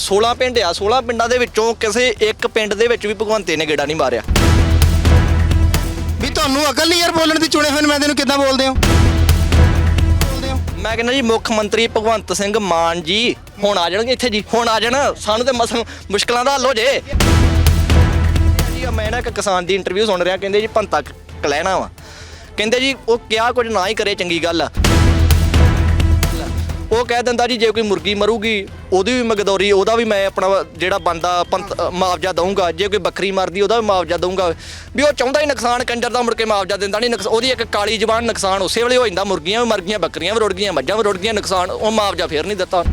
16 ਪਿੰਡ ਆ 16 ਪਿੰਡਾਂ ਦੇ ਵਿੱਚੋਂ ਕਿਸੇ ਇੱਕ ਪਿੰਡ ਦੇ ਵਿੱਚ ਵੀ ਭਗਵੰਤੇ ਨੇ ਗੇੜਾ ਨਹੀਂ ਮਾਰਿਆ। ਵੀ ਤੁਹਾਨੂੰ ਅਕਲ ਨਹੀਂ ਯਾਰ ਬੋਲਣ ਦੀ ਚੁਣੇ ਹੋਏ ਨੁਮਾਇੰਦੇ ਨੂੰ ਕਿੱਦਾਂ ਬੋਲਦੇ ਹੋ? ਮੈਂ ਕਹਿੰਦਾ ਜੀ ਮੁੱਖ ਮੰਤਰੀ ਭਗਵੰਤ ਸਿੰਘ ਮਾਨ ਜੀ ਹੁਣ ਆ ਜਾਣਗੇ ਇੱਥੇ ਜੀ ਹੁਣ ਆ ਜਾਣ। ਸਾਨੂੰ ਤੇ ਮਸ ਮੁਸ਼ਕਲਾਂ ਦਾ ਹੱਲ ਹੋ ਜੇ। ਜੀ ਮੈਂ ਨਾ ਇੱਕ ਕਿਸਾਨ ਦੀ ਇੰਟਰਵਿਊ ਸੁਣ ਰਿਹਾ ਕਹਿੰਦੇ ਜੀ ਭੰਤਾ ਕਲੈਣਾ ਵਾ। ਕਹਿੰਦੇ ਜੀ ਉਹ ਕਿਹਾ ਕੁਝ ਨਾ ਹੀ ਕਰੇ ਚੰਗੀ ਗੱਲ ਆ। ਉਹ ਕਹਿ ਦਿੰਦਾ ਜੀ ਜੇ ਕੋਈ ਮੁਰਗੀ ਮਰੂਗੀ ਉਹਦੀ ਵੀ ਮਗਦੌਰੀ ਉਹਦਾ ਵੀ ਮੈਂ ਆਪਣਾ ਜਿਹੜਾ ਬੰਦਾ ਮੁਆਵਜ਼ਾ ਦਊਂਗਾ। ਜੇ ਕੋਈ ਬੱਕਰੀ ਮਰਦੀ ਉਹਦਾ ਵੀ ਮੁਆਵਜ਼ਾ ਦਊਂਗਾ। ਵੀ ਉਹ ਚਾਹੁੰਦਾ ਹੀ ਨੁਕਸਾਨ ਕੰਜਰ ਦਾ ਮੁੜ ਕੇ ਮੁਆਵਜ਼ਾ ਦਿੰਦਾ ਨਹੀਂ। ਨੁਕਸ- ਉਹਦੀ ਇੱਕ ਕਾਲੀ ਜ਼ਬਾਨ ਨੁਕਸਾਨ ਉਸੇ ਵੇਲੇ ਹੋ ਜਾਂਦਾ। ਮੁਰਗੀਆਂ ਵੀ ਮਰ ਗਈਆਂ ਬੱਕਰੀਆਂ ਵੀ ਰੁੜ ਗਈਆਂ ਮੱਝਾਂ ਵੀ ਰੁੜ ਗਈਆਂ ਨੁਕਸਾਨ ਉਹ ਮੁਆਵਜ਼ਾ ਫੇਰ ਨਹੀਂ ਦਿੱਤਾ।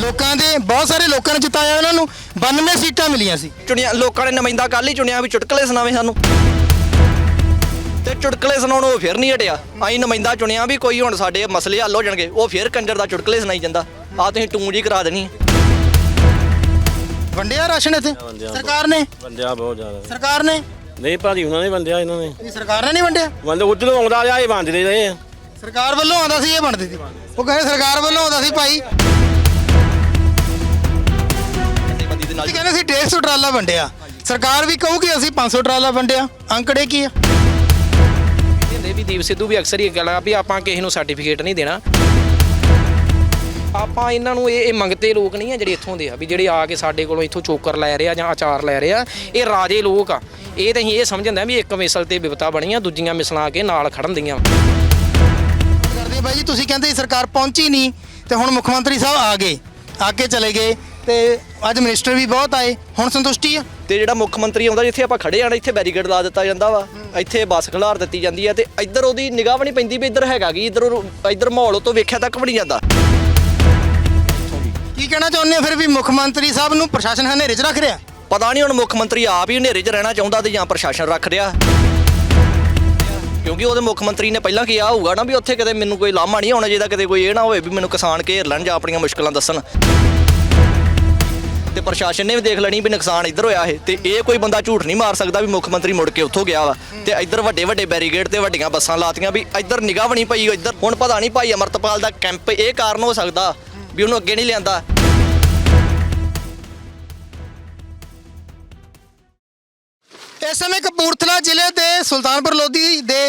ਲੋਕਾਂ ਦੇ ਬਹੁਤ ਸਾਰੇ ਲੋਕਾਂ ਨੇ ਜਿਤਾਇਆ ਉਹਨਾਂ ਨੂੰ। 92 ਸੀਟਾਂ ਮਿਲੀਆਂ ਸੀ। ਚੁਣਿਆ ਲੋਕਾਂ ਨੇ ਨੁਮਾਇੰਦਾ ਕੱਲ ਹੀ ਚੁਣਿਆ ਵੀ ਚੁਟਕਲੇ ਸੁਣਾਵੇ ਸਾਨੂੰ। ਤੇ ਚੁਟਕਲੇ ਸੁਣਾਉਣੋਂ ਉਹ ਫਿਰ ਨਹੀਂ ਹਟਿਆ। ਆਈ ਨੁਮਾਇੰਦਾ ਚੁਣਿਆ ਵੀ ਕੋਈ ਹੁਣ ਸਾਡੇ ਮਸਲੇ ਹੱਲ ਹੋ ਜਾਣਗੇ ਉਹ ਫਿਰ ਕੰਜਰ ਦਾ ਚੁਟਕਲੇ ਸੁਣਾਈ ਜਾਂਦਾ। ਆ ਤੁਸੀਂ ਟੂੰ ਜੀ ਕਰਾ ਦੇਣੀ ਹੈ। ਵੰਡਿਆ ਰਾਸ਼ਨ ਇੱਥੇ? ਵੰਡਿਆ। ਸਰਕਾਰ ਨੇ? ਵੰਡਿਆ ਬਹੁਤ ਜ਼ਿਆਦਾ। ਸਰਕਾਰ ਨੇ? ਨਹੀਂ ਭਾਜੀ ਉਹਨਾਂ ਨੇ ਵੰਡਿਆ ਇਹਨਾਂ ਨੇ। ਇਹ ਸਰਕਾਰ ਨੇ ਨਹੀਂ ਵੰਡਿਆ? ਵੰਡ ਉਧਰੋਂ ਆਉਂਦਾ ਰਿਹਾ ਇਹ ਵੰਡਦੇ ਰਹੇ ਆ। ਸਰਕਾਰ ਵੱਲੋਂ ਆਉਂਦਾ ਸੀ ਇਹ ਵੰਡਦੇ ਸੀ। ਉਹ ਕਹਿੰਦੇ ਸਰਕਾਰ ਵੱਲੋਂ ਆਉਂਦਾ ਸੀ ਭਾਈ। ਜਥੇਬੰਦੀ ਦੇ ਨਾਲ ਤੁਸੀਂ ਕਹਿੰਦੇ ਸੀ 150 ਟਰਾਲਾ ਵੰਡਿਆ। ਸਰਕਾਰ ਵੀ ਕਹੂਗੀ ਅਸੀਂ 500 ਟਰਾਲਾ ਵੰਡਿਆ। ਅੰਕੜੇ ਕੀ ਆ? ਹੁੰਦੇ ਵੀ ਦੀਪ ਸਿੱਧੂ ਵੀ ਅਕਸਰ ਹੀ ਇਹ ਗੱਲਾਂ ਵੀ ਆਪਾਂ ਕਿਸੇ ਨੂੰ ਸਰਟੀਫਿਕੇਟ ਨਹੀਂ ਦੇਣਾ। ਆਪਾਂ ਇਹਨਾਂ ਨੂੰ ਇਹ ਇਹ ਮੰਗਤੇ ਲੋਕ ਨਹੀਂ ਆ ਜਿਹੜੇ ਇੱਥੋਂ ਦੇ ਆ, ਵੀ ਜਿਹੜੇ ਆ ਕੇ ਸਾਡੇ ਕੋਲੋਂ ਇੱਥੋਂ ਚੋਕਰ ਲੈ ਰਹੇ ਆ ਜਾਂ ਅਚਾਰ ਲੈ ਰਹੇ ਆ, ਇਹ ਰਾਜੇ ਲੋਕ ਆ। ਇਹ ਤਾਂ ਅਸੀਂ ਇਹ ਸਮਝਦੇ ਆ ਵੀ ਇੱਕ ਮਿਸਲ ਤੇ ਵਿਵਤਾ ਬਣੀਆਂ ਦੂਜੀਆਂ ਮਿਸਲਾਂ ਆ ਕੇ ਨਾਲ ਖੜਨ ਦੀਆਂ। ਕਰਦੇ ਬਾਈ ਜੀ, ਤੁਸੀਂ ਕਹਿੰਦੇ ਸਰਕਾਰ ਪਹੁੰਚੀ ਨਹੀਂ ਤੇ ਹੁਣ ਮੁੱਖ ਮੰਤਰੀ ਸਾਹਿਬ ਆ ਗਏ, ਆ ਕੇ ਚਲੇ ਗਏ ਤੇ ਅੱਜ ਮਿਨਿਸਟਰ ਵੀ ਬਹੁਤ ਆਏ ਹੁਣ ਸੰਤੁਸ਼ਟੀ ਆ। ਤੇ ਜਿਹੜਾ ਮੁੱਖ ਮੰਤਰੀ ਆਉਂਦਾ ਜਿੱਥੇ ਆਪਾਂ ਖੜੇ ਆਣਾ ਇੱਥੇ ਬੈਰੀਕੇਡ ਲਾ ਦਿੱਤਾ ਜਾਂਦਾ ਵਾ। ਇੱਥੇ ਬੱਸ ਖਿਲਾਰ ਦਿੱਤੀ ਜਾਂਦੀ ਹੈ ਤੇ ਇੱਧਰ ਉਹਦੀ ਨਿਗਾਹ ਵੀ ਨਹੀਂ ਪੈਂਦੀ ਵੀ ਇੱਧਰ ਹੈਗਾ ਕੀ ਇੱਧਰ ਉਹ- ਇੱਧਰ ਮਾਹੌਲ ਤੋਂ ਵੇਖਿਆ ਤੱਕ ਵੀ ਨਹੀਂ ਜਾਂਦਾ। ਕੀ ਕਹਿਣਾ ਚਾਹੁੰਦੇ ਹੋ ਫਿਰ ਵੀ ਮੁੱਖ ਮੰਤਰੀ ਸਾਹਿਬ ਨੂੰ ਪ੍ਰਸ਼ਾਸਨ ਹਨੇਰੇ 'ਚ ਰੱਖ ਰਿਹਾ? ਪਤਾ ਨਹੀਂ ਹੁਣ ਮੁੱਖ ਮੰਤਰੀ ਆਪ ਹੀ ਹਨੇਰੇ 'ਚ ਰਹਿਣਾ ਚਾਹੁੰਦਾ ਤੇ ਜਾਂ ਪ੍ਰਸ਼ਾਸਨ ਰੱਖ ਰਿਹਾ। ਕਿਉਂਕਿ ਉਹਦੇ ਮੁੱਖ ਮੰਤਰੀ ਨੇ ਪਹਿਲਾਂ ਕਿਹਾ ਹੋਊਗਾ ਨਾ ਵੀ ਉੱਥੇ ਕਿਤੇ ਮੈਨੂੰ ਕੋਈ ਲਾਮਾ ਨਹੀਂ ਆਉਣਾ ਚਾਹੀਦਾ ਕਿਤੇ ਕੋਈ ਇਹ ਨਾ ਹੋਵੇ ਵੀ ਮੈਨੂੰ ਕਿਸਾਨ ਘੇਰ ਲੈਣ ਜਾਂ ਆਪਣੀਆਂ ਮੁਸ਼ਕਲਾਂ ਦੱਸਣ। ਤੇ ਪ੍ਰਸ਼ਾਸਨ ਨੇ ਵੀ ਦੇਖ ਲੈਣੀ ਵੀ ਨੁਕਸਾਨ ਇੱਧਰ ਹੋਇਆ ਹੈ ਤੇ ਇਹ ਕੋਈ ਬੰਦਾ ਝੂਠ ਨਹੀਂ ਮਾਰ ਸਕਦਾ ਵੀ ਮੁੱਖ ਮੰਤਰੀ ਮੁੜ ਕੇ ਉੱਥੋਂ ਗਿਆ ਵਾ। ਤੇ ਇੱਧਰ ਵੱਡੇ ਵੱਡੇ ਬੈਰੀਗੇਡ ਤੇ ਵੱਡੀਆਂ ਬੱਸਾਂ ਲਾਤੀਆਂ ਵੀ ਇੱਧਰ ਨਿਗਾਹ ਵੀ ਨਹੀਂ ਪਈ ਇੱਧਰ। ਹੁਣ ਪਤਾ ਨਹੀਂ ਭਾਈ ਅਮਰਤਪਾਲ ਦਾ ਕੈਂਪ ਇਹ ਕਾਰਨ ਹੋ ਸਕਦਾ ਵੀ ਉਹਨੂੰ ਅੱਗੇ ਨਹੀਂ ਲਿਆਂਦਾ। ਇਸ ਸਮੇਂ ਕਪੂਰਥਲਾ ਜ਼ਿਲ੍ਹੇ ਦੇ ਸੁਲਤਾਨਪੁਰ ਲੋਧੀ ਦੇ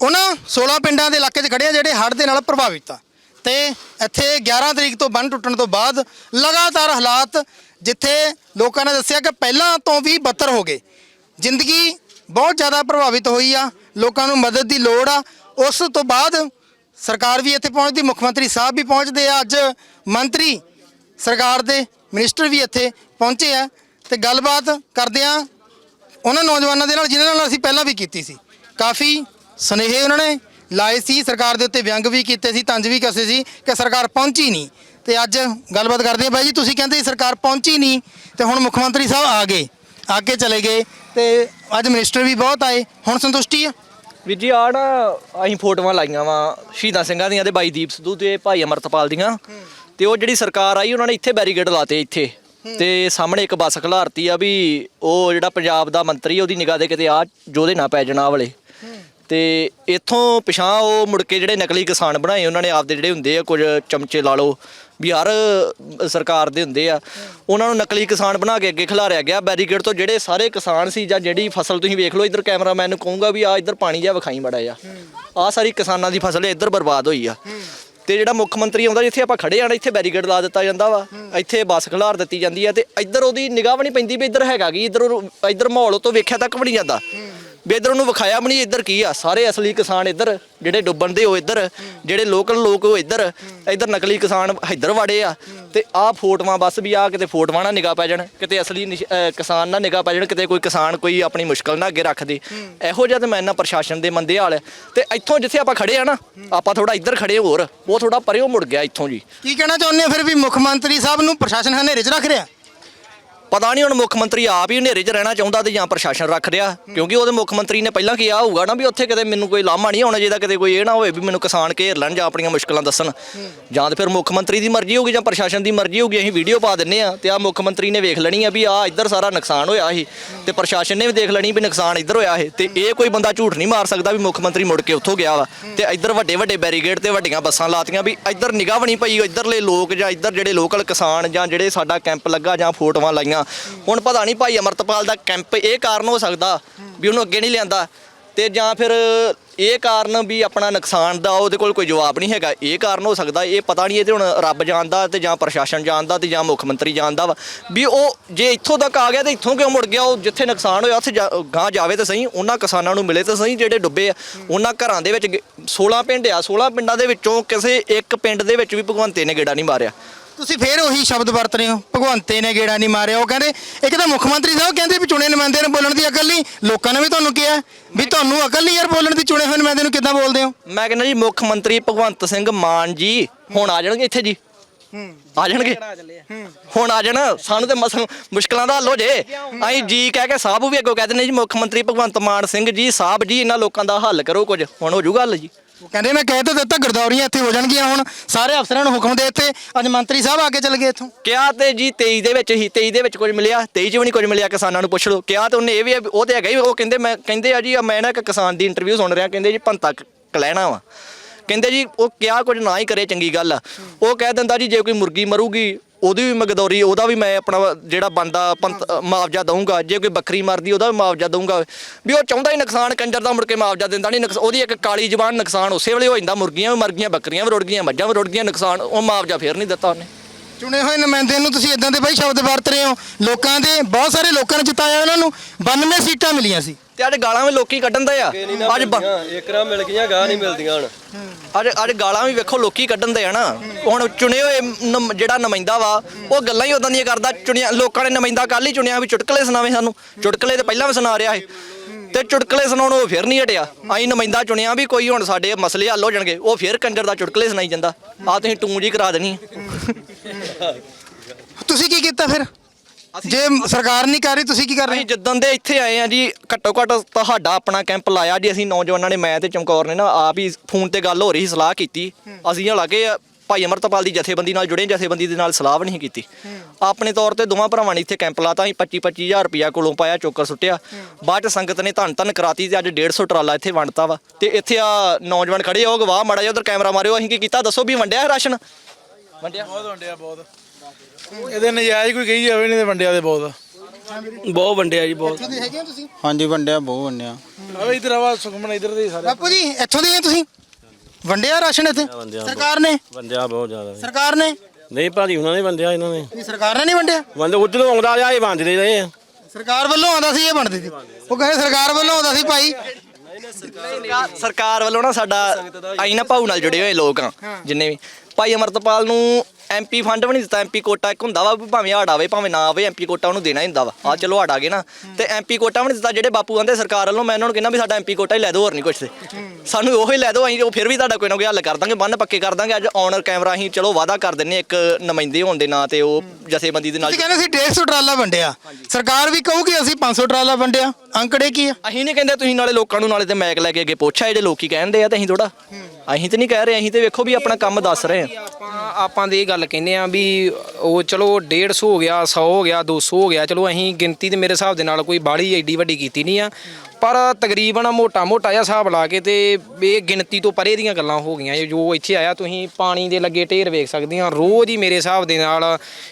ਉਹਨਾਂ 16 ਪਿੰਡਾਂ ਦੇ ਇਲਾਕੇ 'ਚ ਖੜੇ ਆ ਜਿਹੜੇ ਹੜ੍ਹ ਦੇ ਨਾਲ ਪ੍ਰਭਾਵਿਤ ਆ। ਤੇ ਇੱਥੇ 11 ਤਰੀਕ ਤੋਂ ਬੰਨ ਟੁੱਟਣ ਤੋਂ ਬਾਅਦ ਲਗਾਤਾਰ ਹਾਲਾਤ ਜਿੱਥੇ ਲੋਕਾਂ ਨੇ ਦੱਸਿਆ ਕਿ ਪਹਿਲਾਂ ਤੋਂ ਵੀ ਬੱਤਰ ਹੋ ਗਏ। ਜ਼ਿੰਦਗੀ ਬਹੁਤ ਜ਼ਿਆਦਾ ਪ੍ਰਭਾਵਿਤ ਹੋਈ ਆ, ਲੋਕਾਂ ਨੂੰ ਮਦਦ ਦੀ ਲੋੜ ਆ। ਉਸ ਤੋਂ ਬਾਅਦ ਸਰਕਾਰ ਵੀ ਇੱਥੇ ਪਹੁੰਚਦੀ, ਮੁੱਖ ਮੰਤਰੀ ਸਾਹਿਬ ਵੀ ਪਹੁੰਚਦੇ ਆ। ਅੱਜ ਮੰਤਰੀ ਸਰਕਾਰ ਦੇ ਮਿਨਿਸਟਰ ਵੀ ਇੱਥੇ ਪਹੁੰਚੇ ਆ ਤੇ ਗੱਲਬਾਤ ਕਰਦੇ ਆ ਉਹਨਾਂ ਨੌਜਵਾਨਾਂ ਦੇ ਨਾਲ, ਜਿਨ੍ਹਾਂ ਨਾਲ ਅਸੀਂ ਪਹਿਲਾਂ ਵੀ ਕੀਤੀ ਸੀ। ਕਾਫੀ ਸੁਨੇਹੇ ਉਹਨਾਂ ਨੇ ਲਾਏ ਸੀ ਸਰਕਾਰ ਦੇ ਉੱਤੇ ਵਿਅੰਗ ਵੀ ਕੀਤੇ ਸੀ ਤੰਜ ਵੀ ਕਸੇ ਸੀ ਕਿ ਸਰਕਾਰ ਪਹੁੰਚੀ ਨਹੀਂ। ਤੇ ਅੱਜ ਗੱਲਬਾਤ ਕਰਦੇ ਆ ਬਾਈ ਜੀ ਤੁਸੀਂ ਕਹਿੰਦੇ ਸੀ ਸਰਕਾਰ ਪਹੁੰਚੀ ਨਹੀਂ ਤੇ ਹੁਣ ਮੁੱਖ ਮੰਤਰੀ ਸਾਹਿਬ ਆ ਗਏ ਆ ਕੇ ਚਲੇ ਗਏ ਤੇ ਅੱਜ ਮਿਨਿਸਟਰ ਵੀ ਬਹੁਤ ਆਏ। ਹੁਣ ਸੰਤੁਸ਼ਟੀ ਆ? ਵੀਰ ਜੀ ਆ ਨਾ ਅਸੀਂ ਫੋਟੋਆਂ ਲਾਈਆਂ ਵਾ ਸ਼ਹੀਦਾਂ ਸਿੰਘਾਂ ਦੀਆਂ ਤੇ ਬਾਈ ਦੀਪ ਸਿੱਧੂ ਤੇ ਭਾਈ ਅਮਰਤਪਾਲ ਦੀਆਂ। ਤੇ ਉਹ ਜਿਹੜੀ ਸਰਕਾਰ ਆਈ ਉਹਨਾਂ ਨੇ ਇੱਥੇ ਬੈਰੀਕੇਡ ਲਾਤੇ ਇੱਥੇ। ਤੇ ਸਾਹਮਣੇ ਇੱਕ ਬੱਸ ਖਿਲਾਰਤੀ ਆ ਵੀ ਉਹ ਜਿਹੜਾ ਪੰਜਾਬ ਦਾ ਮੰਤਰੀ ਉਹਦੀ ਨਿਗਾਹ ਦੇ ਕਿਤੇ ਆ ਜੋਦੇ ਨਾ ਪੈ ਜਾਣਾ ਆਹ ਵਾਲੇ। ਤੇ ਇੱਥੋਂ ਪਿਛਾਂ ਉਹ ਮੁੜ ਕੇ ਜਿਹੜੇ ਨਕਲੀ ਕਿਸਾਨ ਬਣਾਏ, ਉਹਨਾਂ ਨੇ ਆਪਦੇ ਜਿਹੜੇ ਹੁੰਦੇ ਆ, ਕੁਝ ਚਮਚੇ ਲਾ ਲਓ, ਵੀ ਹਰ ਸਰਕਾਰ ਦੇ ਹੁੰਦੇ ਆ, ਉਹਨਾਂ ਨੂੰ ਨਕਲੀ ਕਿਸਾਨ ਬਣਾ ਕੇ ਅੱਗੇ ਖਿਲਾਰਿਆ ਗਿਆ। ਬੈਰੀਕੇਡ ਤੋਂ ਜਿਹੜੇ ਸਾਰੇ ਕਿਸਾਨ ਸੀ ਜਾਂ ਜਿਹੜੀ ਫਸਲ ਤੁਸੀਂ ਵੇਖ ਲਓ, ਇੱਧਰ ਕੈਮਰਾਮੈਨ ਨੂੰ ਕਹੂੰਗਾ ਵੀ ਆ ਇੱਧਰ ਪਾਣੀ ਜਿਹਾ ਵਿਖਾਈ ਮੜਾ ਜਾ ਆ ਸਾਰੀ ਕਿਸਾਨਾਂ ਦੀ ਫਸਲ ਇੱਧਰ ਬਰਬਾਦ ਹੋਈ ਆ। ਤੇ ਜਿਹੜਾ ਮੁੱਖ ਮੰਤਰੀ ਆਉਂਦਾ ਜਿੱਥੇ ਆਪਾਂ ਖੜੇ ਆਣਾ ਇੱਥੇ ਬੈਰੀਕੇਡ ਲਾ ਦਿੱਤਾ ਜਾਂਦਾ ਵਾ। ਇੱਥੇ ਬੱਸ ਖਿਲਾਰ ਦਿੱਤੀ ਜਾਂਦੀ ਆ ਤੇ ਇੱਧਰ ਉਹਦੀ ਨਿਗਾਹ ਵੀ ਨਹੀਂ ਪੈਂਦੀ ਵੀ ਇੱਧਰ ਹੈਗਾ ਕੀ, ਇੱਧਰ ਇੱਧਰ ਮਾਹੌਲ ਤੋਂ ਵੇਖਿਆ ਤੱਕ ਵੀ ਨਹੀਂ ਜਾਂਦਾ। ਵੀ ਇੱਧਰ ਉਹਨੂੰ ਵਿਖਾਇਆ ਵੀ ਨਹੀਂ ਇੱਧਰ ਕੀ ਆ, ਸਾਰੇ ਅਸਲੀ ਕਿਸਾਨ ਇੱਧਰ, ਜਿਹੜੇ ਡੁੱਬਣ ਦੇ ਉਹ ਇੱਧਰ, ਜਿਹੜੇ ਲੋਕਲ ਲੋਕ ਉਹ ਇੱਧਰ ਇੱਧਰ ਨਕਲੀ ਕਿਸਾਨ ਇੱਧਰ ਵੜੇ ਆ, ਤੇ ਆਹ ਫੋਟੋਆਂ ਬਸ ਵੀ ਆ ਕਿਤੇ ਫੋਟੋਆਂ ਨਾ ਨਿਗਾਹ ਪੈ ਜਾਣ, ਕਿਤੇ ਅਸਲੀ ਨਿਸ਼- ਕਿਸਾਨ ਨਾ ਨਿਗਾਹ ਪੈ ਜਾਣ, ਕਿਤੇ ਕੋਈ ਕਿਸਾਨ ਕੋਈ ਆਪਣੀ ਮੁਸ਼ਕਲ ਨਾ ਅੱਗੇ ਰੱਖਦੇ। ਇਹੋ ਜਿਹਾ ਤੇ ਮੈਂ ਇਹਨਾਂ ਪ੍ਰਸ਼ਾਸਨ ਦੇ ਮੰਦੇ ਹਾਲ ਹੈ। ਤੇ ਇੱਥੋਂ ਜਿੱਥੇ ਆਪਾਂ ਖੜੇ ਆ ਨਾ, ਆਪਾਂ ਥੋੜਾ ਇੱਧਰ ਖੜੇ ਹੋਰ, ਉਹ ਥੋੜਾ ਪਰਿਓ ਮੁੜ ਗਿਆ ਇੱਥੋਂ ਜੀ। ਕੀ ਕਹਿਣਾ ਚਾਹੁੰਦੇ ਹੋ ਫਿਰ ਵੀ ਮੁੱਖ ਮੰਤਰੀ ਸਾਹਿਬ ਨੂੰ ਪ੍ਰਸ਼ਾਸਨ ਹਨੇਰੇ 'ਚ ਰੱਖ ਰਿਹਾ? ਪਤਾ ਨਹੀਂ ਹੁਣ ਮੁੱਖ ਮੰਤਰੀ ਆਪ ਹੀ ਹਨੇਰੇ 'ਚ ਰਹਿਣਾ ਚਾਹੁੰਦਾ ਤੇ ਜਾਂ ਪ੍ਰਸ਼ਾਸਨ ਰੱਖ ਰਿਹਾ, ਕਿਉਂਕਿ ਉਹਦੇ ਮੁੱਖ ਮੰਤਰੀ ਨੇ ਪਹਿਲਾਂ ਕਿਹਾ ਹੋਊਗਾ ਨਾ ਵੀ ਉੱਥੇ ਕਿਤੇ ਮੈਨੂੰ ਕੋਈ ਲਾਮਾ ਨਹੀਂ ਆਉਣਾ ਚਾਹੀਦਾ ਕਿਤੇ ਕੋਈ ਇਹ ਨਾ ਹੋਵੇ ਵੀ ਮੈਨੂੰ ਕਿਸਾਨ ਘੇਰ ਲੈਣ ਜਾਂ ਆਪਣੀਆਂ ਮੁਸ਼ਕਲਾਂ ਦੱਸਣ। ਜਾਂ ਤੇ ਫਿਰ ਮੁੱਖ ਮੰਤਰੀ ਦੀ ਮਰਜ਼ੀ ਹੋਊਗੀ ਜਾਂ ਪ੍ਰਸ਼ਾਸਨ ਦੀ ਮਰਜ਼ੀ ਹੋਊਗੀ, ਅਸੀਂ ਵੀਡੀਓ ਪਾ ਦਿੰਨੇ ਆ ਤੇ ਆ ਮੁੱਖ ਮੰਤਰੀ ਨੇ ਵੇਖ ਲੈਣੀ ਆ ਵੀ ਆ ਇੱਧਰ ਸਾਰਾ ਨੁਕਸਾਨ ਹੋਇਆ ਸੀ ਤੇ ਪ੍ਰਸ਼ਾਸਨ ਨੇ ਵੀ ਦੇਖ ਲੈਣੀ ਵੀ ਨੁਕਸਾਨ ਇੱਧਰ ਹੋਇਆ ਸੀ ਤੇ ਇਹ ਕੋਈ ਬੰਦਾ ਝੂਠ ਨਹੀਂ ਮਾਰ ਸਕਦਾ ਵੀ ਮੁੱਖ ਮੰਤਰੀ ਮੁੜ ਕੇ ਉੱਥੋਂ ਗਿਆ ਵਾ ਤੇ ਇੱਧਰ ਵੱਡੇ ਵੱਡੇ ਬੈਰੀਗੇਡ ਤੇ ਵੱਡੀਆਂ ਬੱਸਾਂ ਲਾਤੀਆਂ ਵੀ ਇੱਧਰ ਨਿਗਾਹ ਬਣੀ ਪਈ, ਇੱਧਰਲੇ ਲੋਕ ਜਾਂ ਇੱਧਰ ਜਿਹੜੇ ਲੋਕਲ ਕਿਸਾਨ ਜਾਂ ਜਿਹੜੇ ਸਾਡਾ ਕੈਂਪ ਲੱਗਾ ਜਾਂ ਫੋਟੋਆਂ ਲਾਈਆਂ ਹੁਣ ਪਤਾ ਨਹੀਂ ਭਾਈ ਅਮਰਤਪਾਲ ਦਾ ਕੈਂਪ ਇਹ ਕਾਰਨ ਹੋ ਸਕਦਾ ਵੀ ਉਹਨੂੰ ਅੱਗੇ ਨਹੀਂ ਲਿਆਂਦਾ। ਤੇ ਜਾਂ ਫਿਰ ਇਹ ਕਾਰਨ ਵੀ ਆਪਣਾ ਨੁਕਸਾਨ ਦਾ ਉਹਦੇ ਕੋਲ ਕੋਈ ਜਵਾਬ ਨਹੀਂ ਹੈਗਾ। ਇਹ ਕਾਰਨ ਹੋ ਸਕਦਾ, ਇਹ ਪਤਾ ਨਹੀਂ ਇਹ ਤੇ ਹੁਣ ਰੱਬ ਜਾਣਦਾ ਤੇ ਜਾਂ ਪ੍ਰਸ਼ਾਸਨ ਜਾਣਦਾ ਤੇ ਜਾਂ ਮੁੱਖ ਮੰਤਰੀ ਜਾਣਦਾ ਵਾ ਵੀ ਉਹ ਜੇ ਇੱਥੋਂ ਤੱਕ ਆ ਗਿਆ ਤੇ ਇੱਥੋਂ ਕਿਉਂ ਮੁੜ ਗਿਆ? ਉਹ ਜਿੱਥੇ ਨੁਕਸਾਨ ਹੋਇਆ ਉੱਥੇ ਜਾ- ਗਾਂਹ ਜਾਵੇ ਤੇ ਸਹੀ, ਉਹਨਾਂ ਕਿਸਾਨਾਂ ਨੂੰ ਮਿਲੇ ਤੇ ਸਹੀ ਜਿਹੜੇ ਡੁੱਬੇ ਆ। ਉਹਨਾਂ ਘਰਾਂ ਦੇ ਵਿੱਚ ਗ- 16 ਪਿੰਡ ਆ 16 ਪਿੰਡਾਂ ਦੇ ਵਿੱਚੋਂ ਕਿਸੇ ਇੱਕ ਪਿੰਡ ਦੇ ਵਿੱਚ ਵੀ ਭਗਵੰਤੇ ਨੇ ਗੇੜਾ ਨਹੀਂ ਮਾਰਿਆ। ਤੁਸੀਂ ਫੇਰ ਉਹੀ ਸ਼ਬਦ ਵਰਤ ਰਹੇ ਹੋ? ਭਗਵੰਤੇ ਨੇ ਗੇੜਾ ਨਹੀਂ ਮਾਰਿਆ। ਉਹ ਕਹਿੰਦੇ ਇੱਕ ਤਾਂ ਮੁੱਖ ਮੰਤਰੀ ਸਾਹਿਬ ਕਹਿੰਦੇ ਵੀ ਚੁਣੇ ਨੁਮਾਇੰਦੇ ਨੂੰ ਬੋਲਣ ਦੀ ਅਕਲ ਨਹੀਂ। ਲੋਕਾਂ ਨੇ ਵੀ ਤੁਹਾਨੂੰ ਕਿਹਾ ਵੀ ਤੁਹਾਨੂੰ ਅਕਲ ਨਹੀਂ ਯਾਰ ਬੋਲਣ ਦੀ ਚੁਣੇ ਹੋਏ ਨੁਮਾਇੰਦੇ ਨੂੰ ਕਿੱਦਾਂ ਬੋਲਦੇ ਹੋ? ਮੈਂ ਕਹਿੰਦਾ ਜੀ ਮੁੱਖ ਮੰਤਰੀ ਭਗਵੰਤ ਸਿੰਘ ਮਾਨ ਜੀ ਹੁਣ ਆ ਜਾਣਗੇ ਇੱਥੇ ਜੀ। ਆ ਜਾਣਗੇ। ਹੁਣ ਆ ਜਾਣ ਸਾਨੂੰ ਤੇ ਮਸ ਮੁਸ਼ਕਲਾਂ ਦਾ ਹੱਲ ਹੋ ਜੇ। ਅਸੀਂ ਜੀ ਕਹਿ ਕੇ ਸਾਹਿਬ ਵੀ ਅੱਗੋਂ ਕਹਿ ਦਿੰਦੇ ਜੀ ਮੁੱਖ ਮੰਤਰੀ ਭਗਵੰਤ ਮਾਨ ਸਿੰਘ ਜੀ ਸਾਹਿਬ ਜੀ ਇਹਨਾਂ ਲੋਕਾਂ ਦਾ ਹੱਲ ਕਰੋ ਕੁਝ। ਹੁਣ ਹੋ ਜੂਗਾ ਹੱਲ ਜੀ। ਉਹ ਕਹਿੰਦੇ ਮੈਂ ਕਹਿ ਤਾਂ ਦਿੱਤਾ, ਗਰਦੌਰੀਆਂ ਇੱਥੇ ਹੋ ਜਾਣਗੀਆਂ ਹੁਣ। ਸਾਰੇ ਅਫਸਰਾਂ ਨੂੰ ਹੁਕਮ ਦੇ ਦਿੱਤੇ। ਅੱਜ ਮੰਤਰੀ ਸਾਹਿਬ ਆ ਕੇ ਚਲੇ ਗਏ ਇੱਥੋਂ। ਕਿਹਾ ਤੇ ਜੀ 23 ਦੇ ਵਿੱਚ ਹੀ 23 ਦੇ ਵਿੱਚ ਕੁਝ ਮਿਲਿਆ 23 ਚ ਵੀ ਨਹੀਂ ਕੁਝ ਮਿਲਿਆ, ਕਿਸਾਨਾਂ ਨੂੰ ਪੁੱਛ ਲਓ। ਕਿਹਾ ਤੇ ਉਹਨੇ ਇਹ ਵੀ ਆ ਵੀ ਉਹ ਤੇ ਹੈਗਾ ਹੀ, ਉਹ ਕਹਿੰਦੇ ਮੈਂ, ਕਹਿੰਦੇ ਆ ਜੀ ਮੈਂ ਨਾ ਇੱਕ ਕਿਸਾਨ ਦੀ ਇੰਟਰਵਿਊ ਸੁਣ ਰਿਹਾ, ਕਹਿੰਦੇ ਜੀ ਪੰਤਾ ਕਲੈਣਾ ਵਾ। ਕਹਿੰਦੇ ਜੀ ਉਹ ਕਿਹਾ ਕੁਝ ਨਾ ਹੀ ਕਰੇ, ਚੰਗੀ ਗੱਲ ਆ। ਉਹ ਕਹਿ ਦਿੰਦਾ ਜੀ, ਜੇ ਕੋਈ ਮੁਰਗੀ ਮਰੂਗੀ ਉਹਦੀ ਵੀ ਮਗਦੌਰੀ, ਉਹਦਾ ਵੀ ਮੈਂ ਆਪਣਾ ਜਿਹੜਾ ਬੰਦਾ ਮੁਆਵਜ਼ਾ ਦਊਂਗਾ, ਜੇ ਕੋਈ ਬੱਕਰੀ ਮਰਦੀ, ਉਹਦਾ ਵੀ ਮੁਆਵਜ਼ਾ ਦਊਂਗਾ। ਵੀ ਉਹ ਚਾਹੁੰਦਾ ਹੀ ਨੁਕਸਾਨ, ਕੰਜਰ ਦਾ ਮੁੜ ਕੇ ਮੁਆਵਜ਼ਾ ਦਿੰਦਾ ਨਹੀਂ, ਨੁਕਸ- ਉਹਦੀ ਇੱਕ ਕਾਲੀ ਜ਼ਬਾਨ ਨੁਕਸਾਨ, ਉਸੇ ਵੇਲੇ ਹੋ ਜਾਂਦਾ, ਮੁਰਗੀਆਂ ਵੀ ਮਰ ਗਈਆਂ, ਬੱਕਰੀਆਂ ਵੀ ਰੁੜ ਗਈਆਂ, ਮੱਝਾਂ ਵੀ ਰੁੜ ਗਈਆਂ, ਨੁਕਸਾਨ, ਉਹ ਮੁਆਵਜ਼ਾ ਫੇਰ ਨਹੀਂ ਦਿੱਤਾ ਉਹਨੇ। ਚੁਣੇ ਹੋਏ ਨੁਮਾਇੰਦੇ ਨੂੰ ਤੁਸੀਂ ਇਦਾਂ ਦੇ ਬਾਈ ਸ਼ਬਦ ਵਰਤ ਰਹੇ ਹੋ। ਲੋਕਾਂ ਦੇ ਬਹੁਤ ਸਾਰੇ ਲੋਕਾਂ ਨੇ ਜਿਤਾਇਆ ਉਹਨਾਂ ਨੂੰ। 92 ਸੀਟਾਂ ਮਿਲੀਆਂ ਸੀ। ਤੇ ਅੱਜ ਗਾਲਾਂ ਵੀ ਲੋਕੀ ਕੱਢਣ ਦੇ ਆ। ਅੱਜ ਬ- ਏਕਰਾਂ ਮਿਲ ਗਈਆਂ ਗਾਹ ਨਹੀਂ ਮਿਲਦੀਆਂ ਹੁਣ। ਅੱਜ ਅੱਜ ਗਾਲਾਂ ਵੀ ਵੇਖੋ ਲੋਕੀ ਕੱਢਣ ਦੇ ਆ ਨਾ। ਹੁਣ ਚੁਣੇ ਹੋਏ ਨਮ- ਜਿਹੜਾ ਨੁਮਾਇੰਦਾ ਵਾ ਉਹ ਗੱਲਾਂ ਹੀ ਉਦਾਂ ਦੀਆਂ ਕਰਦਾ। ਚੁਣਿਆ ਲੋਕਾਂ ਨੇ ਨੁਮਾਇੰਦਾ ਕੱਲ ਹੀ ਚੁਣਿਆ ਵੀ ਚੁਟਕਲੇ ਸੁਣਾਵੇ ਸਾਨੂੰ। ਚੁਟਕਲੇ ਤੇ ਪਹਿਲਾਂ ਵੀ ਸੁਣਾ ਰਿਹਾ ਸੀ ਤੇ ਚੁਟਕਲੇ ਸੁਣਾਉਣੋਂ ਉਹ ਫਿਰ ਨਹੀਂ ਹਟਿਆ। ਅਸੀਂ ਨੁਮਾਇੰਦਾ ਚੁਣਿਆ ਵੀ ਕੋਈ ਹੁਣ ਸਾਡੇ ਮਸਲੇ ਹੱਲ ਹੋ ਜਾਣਗੇ ਉਹ ਫਿਰ ਕੰਜਰ ਦਾ ਚੁਟਕਲੇ ਸੁਣਾਈ ਜਾਂਦਾ। ਆ ਤੁਸੀਂ ਟੂੰ ਜੀ ਕਰਾ ਦੇਣੀ ਤੁਸੀਂ ਕੀ ਕੀਤਾ ਫਿਰ? ਜੇ ਸਰਕਾਰ ਨਹੀਂ ਕਰ ਰਹੀ ਤੁਸੀਂ ਕੀ ਕਰ ਰਹੇ ਅਸੀਂ ਜਿੱਦਾਂ ਦੇ ਇੱਥੇ ਆਏ ਆ ਜੀ ਘੱਟੋ ਘੱਟ ਤੁਹਾਡਾ ਆਪਣਾ ਕੈਂਪ ਲਾਇਆ ਜੀ ਅਸੀਂ ਨੌਜਵਾਨਾਂ ਨੇ ਮੈਂ ਤੇ ਚਮਕੌਰ ਨੇ ਨਾ ਆਪ ਹੀ ਫੋਨ ਤੇ ਗੱਲ ਹੋ ਰਹੀ ਸੀ ਸਲਾਹ ਕੀਤੀ। ਅਸੀਂ ਹਾਲਾਂਕਿ ਭਾਈ ਅਮਰਤਪਾਲ ਦੀ ਜਥੇਬੰਦੀ ਨਾਲ ਜੁੜੇ ਜਥੇਬੰਦੀ ਦੇ ਨਾਲ ਸਲਾਹ ਵੀ ਨਹੀਂ ਕੀਤੀ। ਆਪਣੇ ਤੌਰ ਤੇ ਦੋਵਾਂ ਭਰਾਵਾਂ ਨੇ ਇੱਥੇ ਕੈਂਪ ਲਾਤਾ ਅਸੀਂ 25 25000 ਰੁਪਿਆ ਕੋਲੋਂ ਪਾਇਆ ਚੋਕਰ ਸੁੱਟਿਆ। ਬਾਅਦ ਚ ਸੰਗਤ ਨੇ ਧੰਨ ਧੰਨ ਕਰਾਤੀ ਤੇ ਅੱਜ 150 ਟਰਾਲਾ ਇੱਥੇ ਵੰਡਤਾ ਵਾ। ਤੇ ਇੱਥੇ ਆ ਨੌਜਵਾਨ ਖੜੇ ਉਹ ਗਵਾਹ ਮਾੜਾ ਜਿਹਾ ਉਧਰ ਕੈਮਰਾ ਮਾਰਿਓ ਅਸੀਂ ਕੀ ਕੀਤਾ? ਦੱਸੋ ਵੀ ਵੰਡਿਆ ਹੈ ਰਾਸ਼ਨ? ਵੰਡਿਆ? ਬਹੁਤ ਵੰਡਿਆ ਬਹੁਤ। ਇਹਦੇ ਨਜਾਇਜ਼ ਕੋਈ ਕਹੀ ਜਾਵੇ ਨਹੀਂ ਤੇ ਵੰਡਿਆ ਦੇ ਬਹੁਤ। ਬਹੁਤ ਵੰਡਿਆ ਜੀ ਬਹੁਤ। ਇੱਥੋਂ ਦੇ ਹੈਗੇ ਹੋ ਤੁਸੀਂ? ਹਾਂਜੀ ਵੰਡਿਆ ਬਹੁਤ ਵੰਡਿਆ। ਆਵੇ ਇਧਰ ਆਵਾ ਸੁਖਮਨ ਇਧਰ ਦੇ ਸਾਰੇ। ਬਾਪੂ ਜੀ ਇੱਥੋਂ ਦੇ ਹੀ ਹੋ ਤੁਸੀਂ? ਵੰਡਿਆ ਰਾਸ਼ਨ ਇੱਥੇ? ਵੰਡਿਆ ਸਰਕਾਰ ਨੇ? ਵੰਡਿਆ ਬਹੁਤ ਜ਼ਿਆਦਾ ਸਰਕਾਰ ਨੇ? ਨਹੀਂ ਭਾਜੀ ਉਹਨਾਂ ਨੇ ਵੰਡਿਆ ਇਹਨਾਂ ਨੇ। ਨਹੀਂ ਸਰਕਾਰ ਨੇ ਨਹੀਂ ਵੰਡਿਆ? ਵੰਡ ਉਧਰੋਂ ਆਉਂਦਾ ਆ ਇਹ ਵੰਡਦੇ ਰਹੇ ਆ। ਸਰਕਾਰ ਵੱਲੋਂ ਆਉਂਦਾ ਸੀ ਇਹ ਵੰਡਦੇ ਸੀ। ਉਹ ਕਹਿੰਦੇ ਸਰਕਾਰ ਵੱਲੋਂ ਆਉਂਦਾ ਸੀ ਭਾਈ। ਸਰਕਾਰ- ਸਰਕਾਰ ਵੱਲੋਂ ਨਾ ਸਾਡਾ ਅਸੀਂ ਨਾ ਭਾਊ ਨਾਲ ਜੁੜੇ ਹੋਏ ਲੋਕ ਆ ਜਿੰਨੇ ਵੀ। ਭਾਈ ਅਮਰਤਪਾਲ ਨੂੰ ਐਮਪੀ ਫੰਡ ਵੀ ਨਹੀਂ ਦਿੱਤਾ ਐਮਪੀ ਕੋਟਾ ਇੱਕ ਹੁੰਦਾ ਵਾ ਵੀ ਭਾਵੇਂ ਹਾੜ ਆਵੇ ਭਾਵੇਂ ਨਾ ਆਵੇ ਐਮਪੀ ਕੋਟਾ ਉਹਨੂੰ ਦੇਣਾ ਹੀ ਹੁੰਦਾ ਵਾ। ਆ ਚਲੋ ਹਾੜ ਆ ਗਏ ਨਾ। ਤੇ ਐਮਪੀ ਕੋਟਾ ਵੀ ਨਹੀਂ ਦਿੱਤਾ ਜਿਹੜੇ ਬਾਪੂ ਆਂਦੇ ਸਰਕਾਰ ਵੱਲੋਂ ਮੈਂ ਉਹਨਾਂ ਨੂੰ ਕਹਿੰਦਾ ਵੀ ਸਾਡਾ ਐਮਪੀ ਕੋਟਾ ਹੀ ਲੈ ਦਿਓ ਹੋਰ ਨਹੀਂ ਕੁਛ ਤੇ। ਸਾਨੂੰ ਉਹ ਹੀ ਲੈ ਦਿਓ ਅਸੀਂ ਉਹ ਫਿਰ ਵੀ ਤੁਹਾਡਾ ਕੋਈ ਨਾ ਕੋਈ ਹੱਲ ਕਰ ਦਾਂਗੇ ਬੰਨ ਪੱਕੇ ਕਰ ਦਾਂਗੇ। ਅੱਜ ਆਨਰ ਕੈਮਰਾ ਅਸੀਂ ਚਲੋ ਵਾਅਦਾ ਕਰ ਦਿੰਨੇ ਇੱਕ ਨੁਮਾਇੰਦੇ ਹੋਣ ਦੇ ਨਾਂ ਤੇ ਉਹ ਜਥੇਬੰਦੀ ਦੇ ਨਾਲ ਤੁਸੀਂ ਕਹਿੰਦੇ ਸੀ 150 ਟਰਾਲਾ ਵੰਡਿਆ। ਸਰਕਾਰ ਵੀ ਕਹੂਗੀ ਅਸੀਂ 500 ਟਰਾਲਾ ਵੰਡਿਆ। ਅੰਕੜੇ ਕੀ ਆ? ਅਸੀਂ ਨਹੀਂ ਕਹਿੰਦੇ ਤੁਸੀਂ ਨਾਲੇ ਲੋਕਾਂ ਨੂੰ ਨਾਲੇ ਤੇ ਮੈਕ ਲੈ ਕੇ ਅੱਗੇ ਪੁੱਛਿਆ ਜਿਹੜੇ ਲੋਕੀ ਕਹਿੰਦੇ ਆ ਤੇ ਅਸੀਂ ਥੋੜਾ ਅਸੀਂ ਤੇ ਨਹੀਂ ਕਹਿ ਰਹੇ ਅਸੀਂ ਤੇ ਵੇਖੋ ਵੀ ਆਪਣਾ ਕੰਮ ਦੱਸ ਰਹੇ ਆ। ਆਪਾਂ ਆਪਾਂ ਦੇ ਇਹ ਗੱਲ ਗੱਲ ਕਹਿੰਦੇ ਆ ਵੀ ਉਹ ਚਲੋ 150 ਹੋ ਗਿਆ 100 ਹੋ ਗਿਆ 200 ਹੋ ਗਿਆ, ਚਲੋ ਅਸੀਂ ਗਿਣਤੀ ਤੇ ਮੇਰੇ ਹਿਸਾਬ ਦੇ ਨਾਲ ਕੋਈ ਬਾੜੀ ਐਡੀ ਵੱਡੀ ਕੀਤੀ ਨਹੀਂ ਆ। ਪਰ ਤਕਰੀਬਨ ਮੋਟਾ ਮੋਟਾ ਜਿਹਾ ਹਿਸਾਬ ਲਾ ਕੇ ਤੇ ਇਹ ਗਿਣਤੀ ਤੋਂ ਪਰੇ ਦੀਆਂ ਗੱਲਾਂ ਹੋ ਗਈਆਂ। ਜੋ ਇੱਥੇ ਆਇਆ, ਤੁਸੀਂ ਪਾਣੀ ਦੇ ਲੱਗੇ ਢੇਰ ਵੇਖ ਸਕਦੇ ਆ ਰੋਜ਼ ਹੀ ਮੇਰੇ ਹਿਸਾਬ ਦੇ ਨਾਲ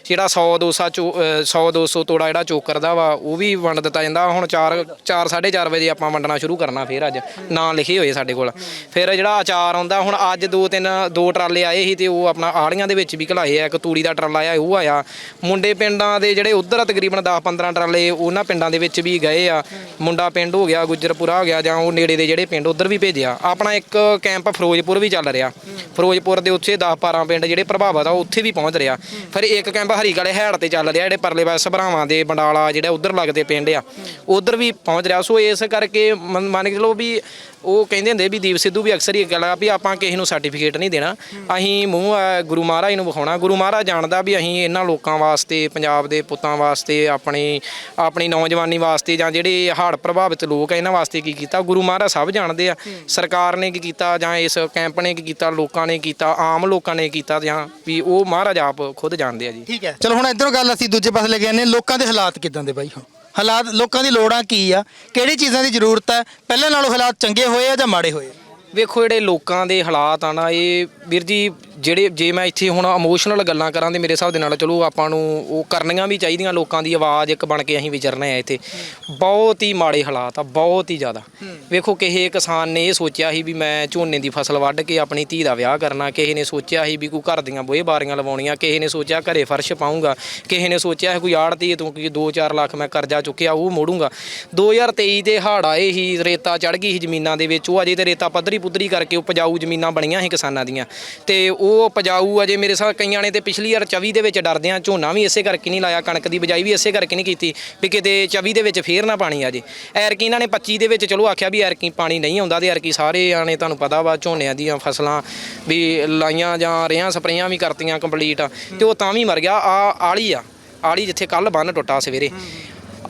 ਜਿਹੜਾ 100 200 ਚੋ 100 200 ਤੋੜਾ ਜਿਹੜਾ ਚੋਕਰ ਦਾ ਵਾ, ਉਹ ਵੀ ਵੰਡ ਦਿੱਤਾ ਜਾਂਦਾ। ਹੁਣ 4 4 4:30 ਵਜੇ ਆਪਾਂ ਵੰਡਣਾ ਸ਼ੁਰੂ ਕਰਨਾ ਫੇਰ ਅੱਜ। ਨਾਂ ਲਿਖੇ ਹੋਏ ਸਾਡੇ ਕੋਲ। ਫਿਰ ਜਿਹੜਾ ਆਚਾਰ ਆਉਂਦਾ, ਹੁਣ ਅੱਜ ਦੋ ਤਿੰਨ, ਦੋ ਟਰਾਲੇ ਆਏ ਸੀ ਤੇ ਉਹ ਆਪਣਾ ਆੜੀਆਂ ਦੇ ਵਿੱਚ ਵੀ ਘਲਾਏ ਆ। ਇੱਕ ਤੂੜੀ ਦਾ ਟਰਾਲਾ ਆਇਆ, ਉਹ ਆਇਆ। ਮੁੰਡੇ ਪਿੰਡਾਂ ਦੇ ਜਿਹੜੇ ਉਧਰ ਤਕਰੀਬਨ 10 15 ਟਰਾਲੇ ਉਹਨਾਂ ਪਿੰਡਾਂ ਦੇ ਵਿੱਚ ਵੀ ਗਏ ਆ। ਮੁੰਡਾ ਪਿੰਡ ਹੋ ਗਿਆ ਗੁੱਜਰਪੁਰਾ ਹੋ ਗਿਆ ਜਾਂ ਉਹ ਨੇੜੇ ਦੇ ਜਿਹੜੇ ਪਿੰਡ ਉਧਰ ਵੀ ਭੇਜਿਆ। ਆਪਣਾ ਇੱਕ ਕੈਂਪ ਫਿਰੋਜ਼ਪੁਰ ਵੀ ਚੱਲ ਰਿਹਾ। ਫਿਰੋਜ਼ਪੁਰ ਦੇ ਉੱਥੇ 10 12 ਪਿੰਡ ਜਿਹੜੇ ਪ੍ਰਭਾਵਿਤ ਆ ਉੱਥੇ ਵੀ ਪਹੁੰਚ ਰਿਹਾ। ਫਿਰ ਇੱਕ ਕੈਂਪ ਹਰੀਗਲੇ ਹੈੜ ਤੇ ਚੱਲ ਰਿਹਾ, ਜਿਹੜੇ ਪਰਲੇ ਪਾਸੇ ਸਭਰਾਵਾਂ ਦੇ ਬੰਡਾਲਾ ਜਿਹੜਾ ਉਧਰ ਲੱਗਦੇ ਪਿੰਡ ਆ, ਉਧਰ ਵੀ ਪਹੁੰਚ ਰਿਹਾ। ਸੋ ਇਸ ਕਰਕੇ ਮੰਨ ਮੰਨ ਕੇ ਚਲੋ ਵੀ ਉਹ ਕਹਿੰਦੇ ਹੁੰਦੇ ਵੀ ਦੀਪ ਸਿੱਧੂ ਵੀ ਅਕਸਰ ਹੀ ਇਹ ਗੱਲ ਆ ਵੀ ਆਪਾਂ ਕਿਸੇ ਨੂੰ ਸਰਟੀਫਿਕੇਟ ਨਹੀਂ ਦੇਣਾ। ਅਸੀਂ ਮੂੰਹ ਗੁਰੂ ਮਹਾਰਾਜ ਨੂੰ ਵਿਖਾਉਣਾ। ਗੁਰੂ ਮਹਾਰਾਜ ਜਾਣਦਾ ਵੀ ਅਸੀਂ ਇਹਨਾਂ ਲੋਕਾਂ ਵਾਸਤੇ, ਪੰਜਾਬ ਦੇ ਪੁੱਤਾਂ ਵਾਸਤੇ, ਆਪਣੀ ਆਪਣੀ ਨੌਜਵਾਨੀ ਵਾਸਤੇ ਜਾਂ ਜਿਹੜੇ ਹੜ੍ਹ ਪ੍ਰਭਾਵਿਤ ਲੋਕ ਆ, ਇਹਨਾਂ ਵਾਸਤੇ ਕੀ ਕੀਤਾ? ਗੁਰੂ ਮਹਾਰਾਜ ਸਭ ਜਾਣਦੇ ਆ। ਸਰਕਾਰ ਨੇ ਕੀ ਕੀਤਾ ਜਾਂ ਇਸ ਕੈਂਪ ਨੇ ਕੀ ਕੀਤਾ, ਲੋਕਾਂ ਨੇ ਕੀਤਾ, ਆਮ ਲੋਕਾਂ ਨੇ ਕੀਤਾ ਜਾਂ ਵੀ ਉਹ ਮਹਾਰਾਜ ਆਪ ਖੁਦ ਜਾਣਦੇ ਆ ਜੀ। ਠੀਕ ਹੈ। ਚਲੋ ਹੁਣ ਇਧਰੋਂ ਗੱਲ ਅਸੀਂ ਦੂਜੇ ਪਾਸੇ ਲੈ ਕੇ ਆਨੇ ਲੋਕਾਂ ਦੇ ਹਾਲਾਤ ਕਿਦਾਂ ਦੇ ਬਾਈ? ਹੁਣ ਹਾਲਾਤ ਲੋਕਾਂ ਦੀ ਲੋੜਾਂ ਕੀ ਆ? ਕਿਹੜੀ ਚੀਜ਼ਾਂ ਦੀ ਜ਼ਰੂਰਤ ਹੈ? ਪਹਿਲਾਂ ਨਾਲੋਂ ਹਾਲਾਤ ਚੰਗੇ ਹੋਏ ਆ ਜਾਂ ਮਾੜੇ ਹੋਏ ਆ? ਵੇਖੋ ਜਿਹੜੇ ਲੋਕਾਂ ਦੇ ਹਾਲਾਤ ਆ ਨਾ, ਇਹ ਵੀਰ ਜੀ, ਜਿਹੜੇ ਜੇ ਮੈਂ ਇੱਥੇ ਹੁਣ ਇਮੋਸ਼ਨਲ ਗੱਲਾਂ ਕਰਾਂ ਤੇ ਮੇਰੇ ਹਿਸਾਬ ਦੇ ਨਾਲ ਚਲੋ ਆਪਾਂ ਨੂੰ ਉਹ ਕਰਨੀਆਂ ਵੀ ਚਾਹੀਦੀਆਂ ਲੋਕਾਂ ਦੀ ਆਵਾਜ਼ ਇੱਕ ਬਣ ਕੇ ਅਸੀਂ ਵਿਚਰਨਾ ਹੈ ਇੱਥੇ। ਬਹੁਤ ਹੀ ਮਾੜੇ ਹਾਲਾਤ ਆ, ਬਹੁਤ ਹੀ ਜ਼ਿਆਦਾ। ਵੇਖੋ ਕਿਸੇ ਕਿਸਾਨ ਨੇ ਇਹ ਸੋਚਿਆ ਸੀ ਵੀ ਮੈਂ ਝੋਨੇ ਦੀ ਫਸਲ ਵੱਢ ਕੇ ਆਪਣੀ ਧੀ ਦਾ ਵਿਆਹ ਕਰਨਾ, ਕਿਸੇ ਨੇ ਸੋਚਿਆ ਸੀ ਵੀ ਕੋਈ ਘਰ ਦੀਆਂ ਬੋਏ ਬਾਰੀਆਂ ਲਵਾਉਣੀਆਂ, ਕਿਸੇ ਨੇ ਸੋਚਿਆ ਘਰੇ ਫਰਸ਼ ਪਾਉਂਗਾ ਕਿਸੇ ਨੇ ਸੋਚਿਆ ਸੀ ਕੋਈ ਆੜਤੀ ਤੋਂ ਕਿ 2-4 ਲੱਖ ਮੈਂ ਕਰਜ਼ਾ ਚੁੱਕਿਆ ਉਹ ਮੋੜੂੰਗਾ। 2023 ਦੇ ਹੜ੍ਹ ਆਏ ਹੀ ਰੇਤਾ ਚੜ ਗਈ ਸੀ ਜ਼ਮੀਨਾਂ ਦੇ ਵਿੱਚ, ਉਹ ਅਜੇ ਤੇ ਰੇਤਾ ਪੱਧਰੀ ਪੁੱਧਰੀ ਕਰਕੇ ਉਪਜਾਊ ਜ਼ਮੀਨਾਂ ਬਣੀਆਂ ਸੀ ਕਿਸਾਨਾਂ ਦੀਆਂ। ਤੇ ਉਹ ਉਪਜਾਊ ਅਜੇ ਮੇਰੇ ਸਾਹ ਕਈਆਂ ਨੇ ਤੇ ਪਿਛਲੀ ਵਾਰ 24 ਦੇ ਵਿੱਚ ਡਰਦੇ ਆ, ਝੋਨਾ ਵੀ ਇਸੇ ਕਰਕੇ ਨਹੀਂ ਲਾਇਆ, ਕਣਕ ਦੀ ਬਜਾਈ ਵੀ ਇਸੇ ਕਰਕੇ ਨਹੀਂ ਕੀਤੀ ਵੀ ਕਿਤੇ 24 ਦੇ ਵਿੱਚ ਫੇਰ ਨਾ ਪਾਣੀ ਆ ਜੇ। ਐਰਕੀ ਇਹਨਾਂ ਨੇ 25 ਦੇ ਵਿੱਚ ਚਲੋ ਆਖਿਆ ਵੀ ਐਰਕੀ ਪਾਣੀ ਨਹੀਂ ਆਉਂਦਾ ਤੇ ਐਰਕੀ ਸਾਰੇ ਆਣੇ ਤੁਹਾਨੂੰ ਪਤਾ ਵਾ ਝੋਨਿਆਂ ਦੀਆਂ ਫਸਲਾਂ ਵੀ ਲਾਈਆਂ ਜਾਂ ਰਿਆਂ ਸਪਰੇਆਂ ਵੀ ਕਰਤੀਆਂ ਕੰਪਲੀਟ। ਤੇ ਉਹ ਤਾਂ ਵੀ ਮਰ ਗਿਆ ਆ ਆਲੀ ਆ, ਆਲੀ ਜਿੱਥੇ ਕੱਲ ਬੰਨ ਟੁੱਟਾ ਸਵੇਰੇ।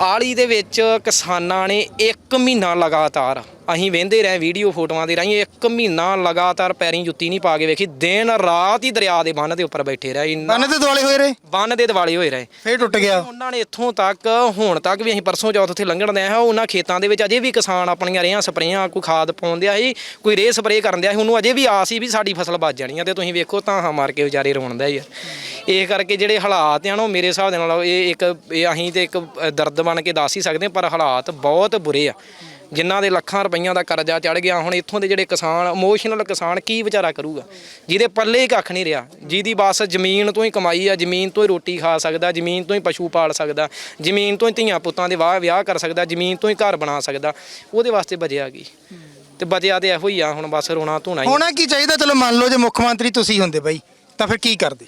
ਆਲੀ ਦੇ ਵਿੱਚ ਕਿਸਾਨਾਂ ਨੇ 1 ਮਹੀਨਾ ਲਗਾਤਾਰ ਅਸੀਂ ਵਹਿੰਦੇ ਰਹੇ ਵੀਡੀਓ ਫੋਟੋਆਂ ਦੇ ਰਾਹੀਂ 1 ਮਹੀਨਾ ਲਗਾਤਾਰ ਪੈਰੀਂ ਜੁੱਤੀ ਨਹੀਂ ਪਾ ਕੇ ਵੇਖੀ। ਦਿਨ ਰਾਤ ਹੀ ਦਰਿਆ ਦੇ ਬੰਨ ਦੇ ਉੱਪਰ ਬੈਠੇ ਰਹੇ ਇੰਨਾ- ਬੰਨ ਦੇ ਦੁਆਲੇ ਹੋਏ ਰਹੇ? ਬੰਨ ਦੇ ਦਿਵਾਲੇ ਹੋਏ ਰਹੇ। ਫੇਰ ਟੁੱਟ ਗਿਆ। ਉਹਨਾਂ ਨੇ ਇੱਥੋਂ ਤੱਕ ਹੁਣ ਤੱਕ ਵੀ ਅਸੀਂ ਪਰਸੋਂ ਚੌਥ ਉੱਥੇ ਲੰਘਣ ਦੇ ਆ ਉਹਨਾਂ ਖੇਤਾਂ ਦੇ ਵਿੱਚ ਅਜੇ ਵੀ ਕਿਸਾਨ ਆਪਣੀਆਂ ਰੇਹਾਂ ਸਪਰੇਆਂ ਕੋਈ ਖਾਦ ਪਾਉਂਦਿਆ ਸੀ ਕੋਈ ਰੇਹ ਸਪਰੇਅ ਕਰਨ ਦਿਆ ਸੀ। ਉਹਨੂੰ ਅਜੇ ਵੀ ਆਸ ਸੀ ਵੀ ਸਾਡੀ ਫਸਲ ਬਚ ਜਾਣੀ ਆ ਤੇ ਤੁਸੀਂ ਵੇਖੋ ਤਾਂ ਹਾਂ ਮਾਰ ਕੇ ਵਿਚਾਰੇ ਰੋਣਦਾ ਯਾਰ ਇਹ ਕਰਕੇ ਜਿਹੜੇ ਹਾਲਾਤ ਆ ਨਾ ਉਹ ਮੇਰੇ ਹਿਸਾਬ ਦੇ ਨਾਲ ਇਹ ਇੱਕ ਇਹ ਅਸੀਂ ਤੇ ਇੱਕ ਦਰਦ ਬਣ ਕੇ ਦੱਸ ਹੀ ਸਕਦੇ ਹਾਂ, ਪਰ ਹਾਲਾਤ ਬਹੁਤ ਬੁਰੇ ਆ। ਜਿਨ੍ਹਾਂ ਦੇ ਲੱਖਾਂ ਰੁਪਈਆਂ ਦਾ ਕਰਜ਼ਾ ਚੜ ਗਿਆ, ਹੁਣ ਇੱਥੋਂ ਦੇ ਜਿਹੜੇ ਕਿਸਾਨ ਇਮੋਸ਼ਨਲ ਕਿਸਾਨ ਕੀ ਵਿਚਾਰਾ ਕਰੂਗਾ? ਜਿਹਦੇ ਪੱਲੇ ਹੀ ਕੱਖ ਨਹੀਂ ਰਿਹਾ, ਜਿਹਦੀ ਬਸ ਜ਼ਮੀਨ ਤੋਂ ਹੀ ਕਮਾਈ ਆ, ਜ਼ਮੀਨ ਤੋਂ ਹੀ ਰੋਟੀ ਖਾ ਸਕਦਾ, ਜ਼ਮੀਨ ਤੋਂ ਹੀ ਪਸ਼ੂ ਪਾਲ ਸਕਦਾ, ਜ਼ਮੀਨ ਤੋਂ ਹੀ ਧੀਆਂ ਪੁੱਤਾਂ ਦੇ ਵਾਹ ਵਿਆਹ ਕਰ ਸਕਦਾ, ਜ਼ਮੀਨ ਤੋਂ ਹੀ ਘਰ ਬਣਾ ਸਕਦਾ, ਉਹਦੇ ਵਾਸਤੇ ਬਚਿਆ ਕੀ? ਤੇ ਬਚਿਆ ਤੇ ਇਹੋ ਹੀ ਆ, ਹੁਣ ਬਸ ਰੋਣਾ ਧੋਣਾ ਹੀ ਹੋਣਾ ਕੀ ਚਾਹੀਦਾ? ਚਲੋ ਮੰਨ ਲਓ ਜੇ ਮੁੱਖ ਮੰਤਰੀ ਤੁਸੀਂ ਹੁੰਦੇ ਬਾਈ, ਤਾਂ ਫਿਰ ਕੀ ਕਰਦੇ?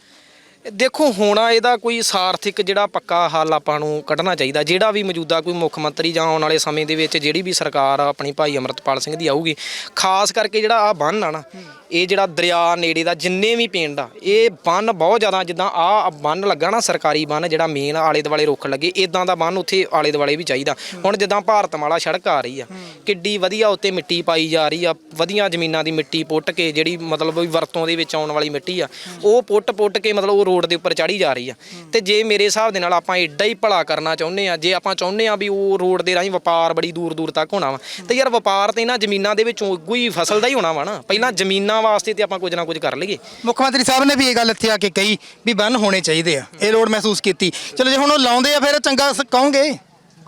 ਦੇਖੋ, ਹੋਣਾ ਇਹਦਾ ਕੋਈ ਸਾਰਥਿਕ ਜਿਹੜਾ ਪੱਕਾ ਹੱਲ ਆਪਾਂ ਨੂੰ ਕੱਢਣਾ ਚਾਹੀਦਾ। ਜਿਹੜਾ ਵੀ ਮੌਜੂਦਾ ਕੋਈ ਮੁੱਖ ਮੰਤਰੀ ਜਾਂ ਆਉਣ ਵਾਲੇ ਸਮੇਂ ਦੇ ਵਿੱਚ ਜਿਹੜੀ ਵੀ ਸਰਕਾਰ ਆਪਣੀ ਭਾਈ ਅਮਰਤਪਾਲ ਸਿੰਘ ਦੀ ਆਊਗੀ, ਖਾਸ ਕਰਕੇ ਜਿਹੜਾ ਆ ਬੰਨ ਆ ਨਾ ਇਹ ਜਿਹੜਾ ਦਰਿਆ ਨੇੜੇ ਦਾ ਜਿੰਨੇ ਵੀ ਪਿੰਡ ਆ, ਇਹ ਬੰਨ ਬਹੁਤ ਜ਼ਿਆਦਾ, ਜਿੱਦਾਂ ਆ ਬੰਨ ਲੱਗਾ ਨਾ ਸਰਕਾਰੀ ਬੰਨ, ਜਿਹੜਾ ਮੇਨ ਆਲੇ ਦੁਆਲੇ ਰੁੱਖ ਲੱਗੇ ਇਦਾਂ ਦਾ ਬੰਨ ਉੱਥੇ ਆਲੇ ਦੁਆਲੇ ਵੀ ਚਾਹੀਦਾ। ਹੁਣ ਜਿੱਦਾਂ ਭਾਰਤਮਾਲਾ ਸੜਕ ਆ ਰਹੀ ਆ, ਕਿੱਡੀ ਵਧੀਆ ਉੱਤੇ ਮਿੱਟੀ ਪਾਈ ਜਾ ਰਹੀ ਆ, ਵਧੀਆ ਜ਼ਮੀਨਾਂ ਦੀ ਮਿੱਟੀ ਪੁੱਟ ਕੇ, ਜਿਹੜੀ ਮਤਲਬ ਵੀ ਵਰਤੋਂ ਦੇ ਵਿੱਚ ਆਉਣ ਵਾਲੀ ਮਿੱਟੀ ਆ, ਉਹ ਪੁੱਟ ਪੁੱਟ ਕੇ ਮਤਲਬ ਉਹ ਰੋਡ ਦੇ ਉੱਪਰ ਚੜੀ ਜਾ ਰਹੀ ਆ। ਤੇ ਜੇ ਮੇਰੇ ਹਿਸਾਬ ਦੇ ਨਾਲ ਆਪਾਂ ਐਡਾ ਹੀ ਭਲਾ ਕਰਨਾ ਚਾਹੁੰਦੇ ਆ, ਜੇ ਆਪਾਂ ਚਾਹੁੰਦੇ ਆ ਵੀ ਉਹ ਰੋਡ ਦੇ ਰਾਹੀਂ ਵਪਾਰ ਬੜੀ ਦੂਰ ਦੂਰ ਤੱਕ ਹੋਣਾ ਵਾ, ਤੇ ਯਾਰ ਵਪਾਰ ਤੇ ਇਹਨਾਂ ਜ਼ਮੀਨਾਂ ਦੇ ਵਿੱਚੋਂ ਹੀ ਫਸਲ ਦਾ ਹੀ ਹੋਣਾ ਵਾ ਨਾ, ਪਹਿਲਾਂ ਜ਼ਮੀਨਾਂ ਵਾਸਤੇ ਤੇ ਆਪਾਂ ਕੁਝ ਨਾ ਕੁਝ ਕਰ ਲਈਏ। ਮੁੱਖ ਮੰਤਰੀ ਸਾਹਿਬ ਨੇ ਵੀ ਇਹ ਗੱਲ ਇੱਥੇ ਆ ਕੇ ਕਹੀ ਵੀ ਬੰਨ ਹੋਣੇ ਚਾਹੀਦੇ ਆ। ਇਹ ਲੋੜ ਮਹਿਸੂਸ ਕੀਤੀ। ਚਲੋ ਜੇ ਹੁਣ ਉਹ ਲਾਉਂਦੇ ਆ, ਫਿਰ ਚੰਗਾ ਸ- ਕਹੋਗੇ।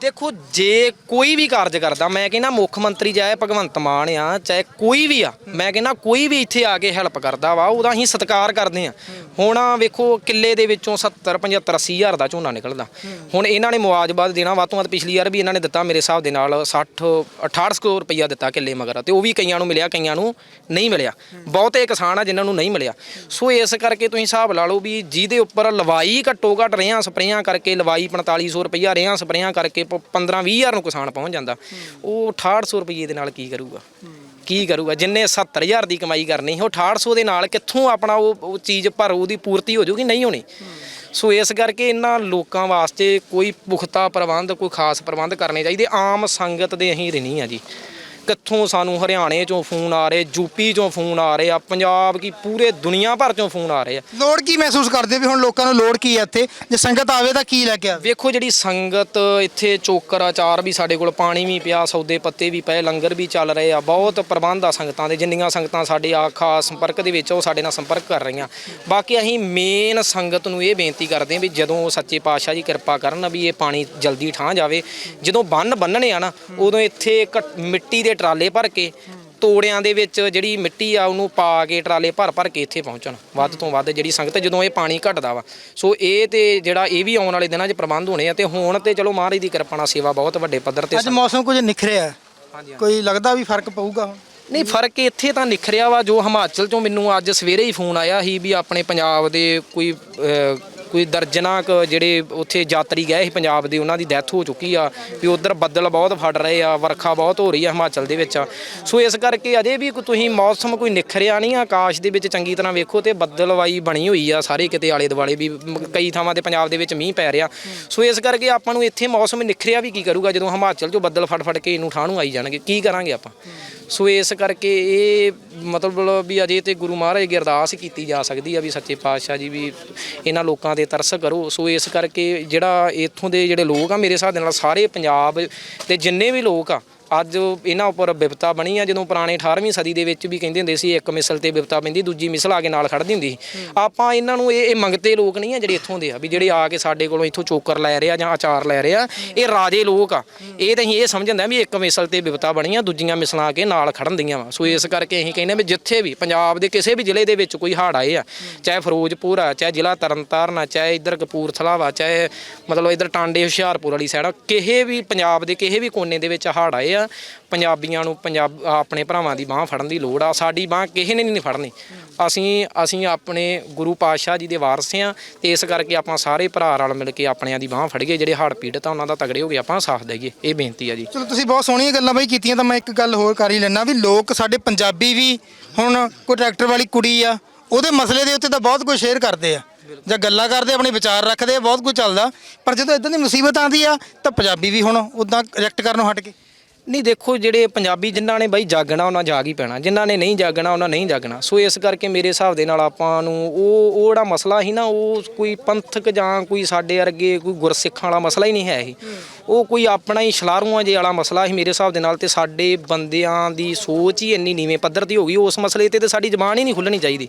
ਦੇਖੋ, ਜੇ ਕੋਈ ਵੀ ਕਾਰਜ ਕਰਦਾ, ਮੈਂ ਕਹਿੰਦਾ ਮੁੱਖ ਮੰਤਰੀ ਚਾਹੇ ਭਗਵੰਤ ਮਾਨ ਆ, ਚਾਹੇ ਕੋਈ ਵੀ ਆ, ਮੈਂ ਕਹਿੰਦਾ ਕੋਈ ਵੀ ਇੱਥੇ ਆ ਕੇ ਹੈਲਪ ਕਰਦਾ ਵਾ, ਉਹਦਾ ਅਸੀਂ ਸਤਿਕਾਰ ਕਰਦੇ ਆ। ਹੁਣ ਵੇਖੋ, ਕਿੱਲੇ ਦੇ ਵਿੱਚੋਂ 70 75 80 ਹਜ਼ਾਰ ਦਾ ਝੋਨਾ ਨਿਕਲਦਾ। ਹੁਣ ਇਹਨਾਂ ਨੇ ਮੁਆਵਜ਼ਾ ਦੇਣਾ, ਵੱਧ ਤੋਂ ਵੱਧ ਪਿਛਲੀ ਵਾਰ ਵੀ ਇਹਨਾਂ ਨੇ ਦਿੱਤਾ, ਮੇਰੇ ਹਿਸਾਬ ਦੇ ਨਾਲ 60 68 ਕਰੋੜ ਰੁਪਈਆ ਦਿੱਤਾ ਕਿੱਲੇ ਮਗਰ, ਤੇ ਉਹ ਵੀ ਕਈਆਂ ਨੂੰ ਮਿਲਿਆ, ਕਈਆਂ ਨੂੰ ਨਹੀਂ ਮਿਲਿਆ। ਬਹੁਤੇ ਕਿਸਾਨ ਆ ਜਿਨ੍ਹਾਂ ਨੂੰ ਨਹੀਂ ਮਿਲਿਆ। ਸੋ ਇਸ ਕਰਕੇ ਤੁਸੀਂ ਹਿਸਾਬ ਲਾ ਲਓ ਵੀ ਜਿਹਦੇ ਉੱਪਰ ਲਵਾਈ ਘੱਟੋ ਘੱਟ ਰੇਹਾਂ ਸਪਰੇਆਂ ਕਰਕੇ, ਲਵਾਈ 4500 ਰੁਪਈਆ ਰੇਹਾਂ ਸਪਰੇਆਂ ਕਰਕੇ 15 20 ਹਜ਼ਾਰ ਨੂੰ ਕਿਸਾਨ ਪਹੁੰਚ ਜਾਂਦਾ। ਉਹ 6800 ਰੁਪਏ ਦੇ ਨਾਲ ਕੀ ਕਰੂਗਾ? ਕੀ ਕਰੂਗਾ? ਜਿੰਨੇ 70000 ਦੀ ਕਮਾਈ ਕਰਨੀ ਸੀ, ਉਹ 6800 ਦੇ ਨਾਲ ਕਿੱਥੋਂ ਆਪਣਾ ਉਹ ਚੀਜ਼ ਭਰ ਉਹਦੀ ਪੂਰਤੀ ਹੋ ਜਾਊਗੀ, ਨਹੀਂ ਹੋਣੀ। ਸੋ ਇਸ ਕਰਕੇ ਇਹਨਾਂ ਲੋਕਾਂ ਵਾਸਤੇ ਕੋਈ ਪੁਖਤਾ ਪ੍ਰਬੰਧ, ਕੋਈ ਖਾਸ ਪ੍ਰਬੰਧ ਕਰਨੇ ਚਾਹੀਦੇ। ਆਮ ਸੰਗਤ ਦੇ ਅਸੀਂ ਰਹਿਣੀ ਆ ਜੀ। ਕਿੱਥੋਂ ਸਾਨੂੰ ਹਰਿਆਣੇ ਚੋਂ ਫੋਨ ਆ ਰਹੇ ਯੂਪੀ ਚੋਂ ਫੋਨ ਆ ਰਹੇ ਆ ਪੰਜਾਬ ਕੀ ਪੂਰੇ ਦੁਨੀਆ ਭਰ ਚੋਂ ਫੋਨ ਆ ਰਹੇ ਆ। ਲੋੜ ਕੀ ਮਹਿਸੂਸ ਕਰਦੇ ਵੀ ਹੁਣ ਲੋਕਾਂ ਨੂੰ ਲੋੜ ਕੀ ਹੈ ਇੱਥੇ? ਜੇ ਸੰਗਤ ਆਵੇ ਤਾਂ ਕੀ ਲੈ ਕੇ ਆਵੇ? ਵੇਖੋ ਜਿਹੜੀ ਸੰਗਤ ਇੱਥੇ ਚੋਕਰ ਅਚਾਰ ਵੀ ਸਾਡੇ ਕੋਲ ਪਾਣੀ ਵੀ ਪਿਆ ਸੌਦੇ ਪੱਤੇ ਵੀ ਪਏ ਲੰਗਰ ਵੀ ਚੱਲ ਰਹੇ ਆ ਬਹੁਤ ਪ੍ਰਬੰਧ ਆ ਸੰਗਤਾਂ ਦੇ ਜਿੰਨੀਆਂ ਸੰਗਤਾਂ ਸਾਡੇ ਆਖਾ ਸੰਪਰਕ ਦੇ ਵਿੱਚ ਉਹ ਸਾਡੇ ਨਾਲ ਸੰਪਰਕ ਕਰ ਰਹੀਆਂ। ਬਾਕੀ ਅਸੀਂ ਮੇਨ ਸੰਗਤ ਨੂੰ ਇਹ ਬੇਨਤੀ ਕਰਦੇ ਹਾਂ ਵੀ ਜਦੋਂ ਸੱਚੇ ਪਾਤਸ਼ਾਹ ਜੀ ਕਿਰਪਾ ਕਰਨ ਵੀ ਇਹ ਪਾਣੀ ਜਲਦੀ ਠਾਂ ਜਾਵੇ ਜਦੋਂ ਬੰਨ ਬੰਨਣੇ ਆ ਨਾ ਉਦੋਂ ਇੱਥੇ ਮਿੱਟੀ ਦੇ ਟਰਾਲੇ ਭਰ ਕੇ ਤੋੜਿਆਂ ਦੇ ਵਿੱਚ ਜਿਹੜੀ ਮਿੱਟੀ ਆ ਉਹਨੂੰ ਪਾ ਕੇ ਟਰਾਲੇ ਭਰ ਭਰ ਕੇ ਇੱਥੇ ਪਹੁੰਚਣ। ਵੱਧ ਤੋਂ ਵੱਧ ਜਿਹੜੀ ਸੰਗਤ ਜਦੋਂ ਇਹ ਪਾਣੀ ਘਟਦਾ ਵਾ। ਸੋ ਇਹ ਤੇ ਜਿਹੜਾ ਇਹ ਵੀ ਆਉਣ ਵਾਲੇ ਦਿਨਾਂ 'ਚ ਪ੍ਰਬੰਧ ਹੋਣੇ ਆ ਤੇ ਹੁਣ ਤੇ ਚਲੋ ਮਹਾਰਾਜ ਦੀ ਕਿਰਪਾ ਨਾਲ ਸੇਵਾ ਬਹੁਤ ਵੱਡੇ ਪੱਧਰ ਤੇ ਅੱਜ ਮੌਸਮ ਕੁਝ ਨਿਖਰਿਆ ਕੋਈ ਲੱਗਦਾ ਵੀ ਫ਼ਰਕ ਪਊਗਾ ਹੁਣ? ਨਹੀਂ ਫ਼ਰਕ ਇੱਥੇ ਤਾਂ ਨਿਖਰਿਆ ਵਾ ਜੋ ਹਿਮਾਚਲ ਚੋਂ ਮੈਨੂੰ ਅੱਜ ਸਵੇਰੇ ਹੀ ਫੋਨ ਆਇਆ ਸੀ ਵੀ ਆਪਣੇ ਪੰਜਾਬ ਦੇ ਕੋਈ ਕੋਈ ਦਰਜਨਾਂ ਕੁ ਜਿਹੜੇ ਉੱਥੇ ਯਾਤਰੀ ਗਏ ਸੀ ਪੰਜਾਬ ਦੇ, ਉਹਨਾਂ ਦੀ ਡੈਥ ਹੋ ਚੁੱਕੀ ਆ, ਵੀ ਉਧਰ ਬੱਦਲ ਬਹੁਤ ਫੜ ਰਹੇ ਆ, ਵਰਖਾ ਬਹੁਤ ਹੋ ਰਹੀ ਆ ਹਿਮਾਚਲ ਦੇ ਵਿੱਚ। ਸੋ ਇਸ ਕਰਕੇ ਅਜੇ ਵੀ ਤੁਸੀਂ ਮੌਸਮ ਕੋਈ ਨਿਖਰਿਆ ਨਹੀਂ ਆਕਾਸ਼ ਦੇ ਵਿੱਚ ਚੰਗੀ ਤਰ੍ਹਾਂ ਵੇਖੋ ਤੇ ਬੱਦਲਵਾਈ ਬਣੀ ਹੋਈ ਆ, ਸਾਰੇ ਕਿਤੇ ਆਲੇ ਦੁਆਲੇ ਵੀ ਕਈ ਥਾਵਾਂ ਤੇ ਪੰਜਾਬ ਦੇ ਵਿੱਚ ਮੀਂਹ ਪੈ ਰਿਹਾ। ਸੋ ਇਸ ਕਰਕੇ ਆਪਾਂ ਨੂੰ ਇੱਥੇ ਮੌਸਮ ਨਿਖਰਿਆ ਵੀ ਕੀ ਕਰੂਗਾ, ਜਦੋਂ ਹਿਮਾਚਲ 'ਚੋਂ ਬੱਦਲ ਫੜ ਫੜ ਕੇ ਇਹਨੂੰ ਠਾਹ ਨੂੰ ਆਈ ਜਾਣਗੇ, ਕੀ ਕਰਾਂਗੇ ਆਪਾਂ? ਸੋ ਇਸ ਕਰਕੇ ਇਹ ਮਤਲਬ ਵੀ ਅਜੇ ਤੇ ਗੁਰੂ ਮਹਾਰਾਜ ਦੀ ਅਰਦਾਸ ਕੀਤੀ ਜਾ ਸਕਦੀ ਆ ਵੀ ਸੱਚੇ ਪਾਤਸ਼ਾਹ ਜੀ ਵੀ ਇਹਨਾਂ ਲੋਕਾਂ ਤੇ ਤਰਸ ਕਰੋ। ਸੋ ਇਸ ਕਰਕੇ ਜਿਹੜਾ ਇੱਥੋਂ ਦੇ ਜਿਹੜੇ ਲੋਕ ਆ, ਮੇਰੇ ਹਿਸਾਬ ਦੇ ਨਾਲ ਸਾਰੇ ਪੰਜਾਬ ਦੇ ਜਿੰਨੇ ਵੀ ਲੋਕ ਆ ਅੱਜ ਇਹਨਾਂ ਉੱਪਰ ਬਿਪਤਾ ਬਣੀ ਆ ਜਦੋਂ ਪੁਰਾਣੇ 18ਵੀਂ ਸਦੀ ਦੇ ਵਿੱਚ ਵੀ ਕਹਿੰਦੇ ਹੁੰਦੇ ਸੀ ਇੱਕ ਮਿਸਲ ਤੇ ਬਿਪਤਾ ਪੈਂਦੀ ਦੂਜੀ ਮਿਸਲ ਆ ਕੇ ਨਾਲ ਖੜਦੀ ਹੁੰਦੀ ਸੀ। ਆਪਾਂ ਇਹਨਾਂ ਨੂੰ ਇਹ ਇਹ ਮੰਗਤੇ ਲੋਕ ਨਹੀਂ ਆ ਜਿਹੜੇ ਇੱਥੋਂ ਦੇ ਆ ਵੀ ਜਿਹੜੇ ਆ ਕੇ ਸਾਡੇ ਕੋਲੋਂ ਇੱਥੋਂ ਚੋਕਰ ਲੈ ਰਹੇ ਆ ਜਾਂ ਅਚਾਰ ਲੈ ਰਹੇ ਆ ਇਹ ਰਾਜੇ ਲੋਕ ਆ। ਇਹ ਤਾਂ ਅਸੀਂ ਇਹ ਸਮਝਦੇ ਆ ਵੀ ਇੱਕ ਮਿਸਲ ਤੇ ਬਿਪਤਾ ਬਣੀ ਆ ਦੂਜੀਆਂ ਮਿਸਲਾਂ ਆ ਕੇ ਨਾਲ ਖੜਨ ਦੀਆਂ ਵਾ। ਸੋ ਇਸ ਕਰਕੇ ਅਸੀਂ ਕਹਿੰਦੇ ਆ ਵੀ ਜਿੱਥੇ ਵੀ ਪੰਜਾਬ ਦੇ ਕਿਸੇ ਵੀ ਜ਼ਿਲ੍ਹੇ ਦੇ ਵਿੱਚ ਕੋਈ ਹੜ੍ਹ ਆਏ ਆ ਚਾਹੇ ਫਿਰੋਜ਼ਪੁਰ ਆ ਚਾਹੇ ਜ਼ਿਲ੍ਹਾ ਤਰਨਤਾਰਨ ਆ ਚਾਹੇ ਇੱਧਰ ਕਪੂਰਥਲਾ ਵਾ ਚਾਹੇ ਮਤਲਬ ਇੱਧਰ ਟਾਂਡੇ ਹੁਸ਼ਿਆਰਪੁਰ ਵਾਲੀ ਸਾਈਡ ਆ ਕਿਸੇ ਵੀ ਪੰਜਾਬ ਦੇ ਕਿਸੇ ਵੀ ਕੋਨੇ ਦੇ ਵਿੱਚ ਹੜ੍ਹ ਆਏ ਆ, ਪੰਜਾਬੀਆਂ ਨੂੰ ਪੰਜਾਬ, ਆਪਣੇ ਭਰਾਵਾਂ ਦੀ ਬਾਹ ਫੜਨ ਦੀ ਲੋੜ ਆ। ਸਾਡੀ ਬਾਹ ਕਿਸੇ ਨੇ ਨਹੀਂ ਫੜਨੀ। ਅਸੀਂ ਅਸੀਂ ਆਪਣੇ ਗੁਰੂ ਪਾਤਸ਼ਾਹ ਜੀ ਦੇ ਵਾਰਸ ਆ ਤੇ ਇਸ ਕਰਕੇ ਆਪਾਂ ਸਾਰੇ ਭਰਾ ਰਲ ਮਿਲ ਕੇ ਆਪਣਿਆਂ ਦੀ ਬਾਹ ਫੜੀਏ ਜਿਹੜੇ ਹੜ੍ਹ ਪੀੜਤ ਆ, ਉਹਨਾਂ ਦਾ ਤਗੜੇ ਹੋ ਗਏ ਆਪਾਂ ਸਾਥ ਦੇਈਏ ਇਹ ਬੇਨਤੀ ਆ ਜੀ। ਚਲੋ, ਤੁਸੀਂ ਬਹੁਤ ਸੋਹਣੀਆਂ ਗੱਲਾਂ ਬਾਈ ਕੀਤੀਆਂ, ਤਾਂ ਮੈਂ ਇੱਕ ਗੱਲ ਹੋਰ ਕਰ ਹੀ ਲੈਣਾ ਵੀ ਲੋਕ ਸਾਡੇ ਪੰਜਾਬੀ ਵੀ ਹੁਣ ਕੋਈ ਟਰੈਕਟਰ ਵਾਲੀ ਕੁੜੀ ਆ, ਉਹਦੇ ਮਸਲੇ ਦੇ ਉੱਤੇ ਤਾਂ ਬਹੁਤ ਕੁਝ ਸ਼ੇਅਰ ਕਰਦੇ ਆ। ਜਾਂ ਗੱਲਾਂ ਕਰਦੇ ਆਪਣੇ ਵਿਚਾਰ ਰੱਖਦੇ ਆ, ਬਹੁਤ ਕੁਝ ਚੱਲਦਾ। ਪਰ ਜਦੋਂ ਇਦਾਂ ਦੀ ਮੁਸੀਬਤ ਆਉਂਦੀ ਆ, ਤਾਂ ਪੰਜਾਬੀ ਵੀ ਹੁਣ ਉਦਾਂ ਰਿਐਕਟ ਕਰਨੋਂ ਹਟ ਕੇ ਨਹੀਂ, ਦੇਖੋ ਜਿਹੜੇ ਪੰਜਾਬੀ ਜਿਨ੍ਹਾਂ ਨੇ ਬਾਈ ਜਾਗਣਾ, ਉਹਨਾਂ ਜਾਗ ਹੀ ਪੈਣਾ। ਜਿਨ੍ਹਾਂ ਨੇ ਨਹੀਂ ਜਾਗਣਾ, ਉਹਨਾਂ ਨਹੀਂ ਜਾਗਣਾ। ਸੋ ਇਸ ਕਰਕੇ ਮੇਰੇ ਹਿਸਾਬ ਦੇ ਨਾਲ ਆਪਾਂ ਨੂੰ ਉਹ ਉਹ ਜਿਹੜਾ ਮਸਲਾ ਸੀ ਨਾ, ਉਹ ਕੋਈ ਪੰਥਕ ਜਾਂ ਕੋਈ ਸਾਡੇ ਵਰਗੇ ਕੋਈ ਗੁਰਸਿੱਖਾਂ ਵਾਲਾ ਮਸਲਾ ਹੀ ਨਹੀਂ ਹੈ ਇਹ। ਉਹ ਕੋਈ ਆਪਣਾ ਹੀ ਸ਼ਲਾਰੂਆਂ ਜੇ ਵਾਲਾ ਮਸਲਾ ਸੀ ਮੇਰੇ ਹਿਸਾਬ ਦੇ ਨਾਲ ਤੇ ਸਾਡੇ ਬੰਦਿਆਂ ਦੀ ਸੋਚ ਹੀ ਇੰਨੀ ਨੀਵੇਂ ਪੱਧਰ ਦੀ ਹੋ ਗਈ। ਉਸ ਮਸਲੇ ਤੇ ਤੇ ਸਾਡੀ ਜ਼ਬਾਨ ਹੀ ਨਹੀਂ ਖੁੱਲਣੀ ਚਾਹੀਦੀ।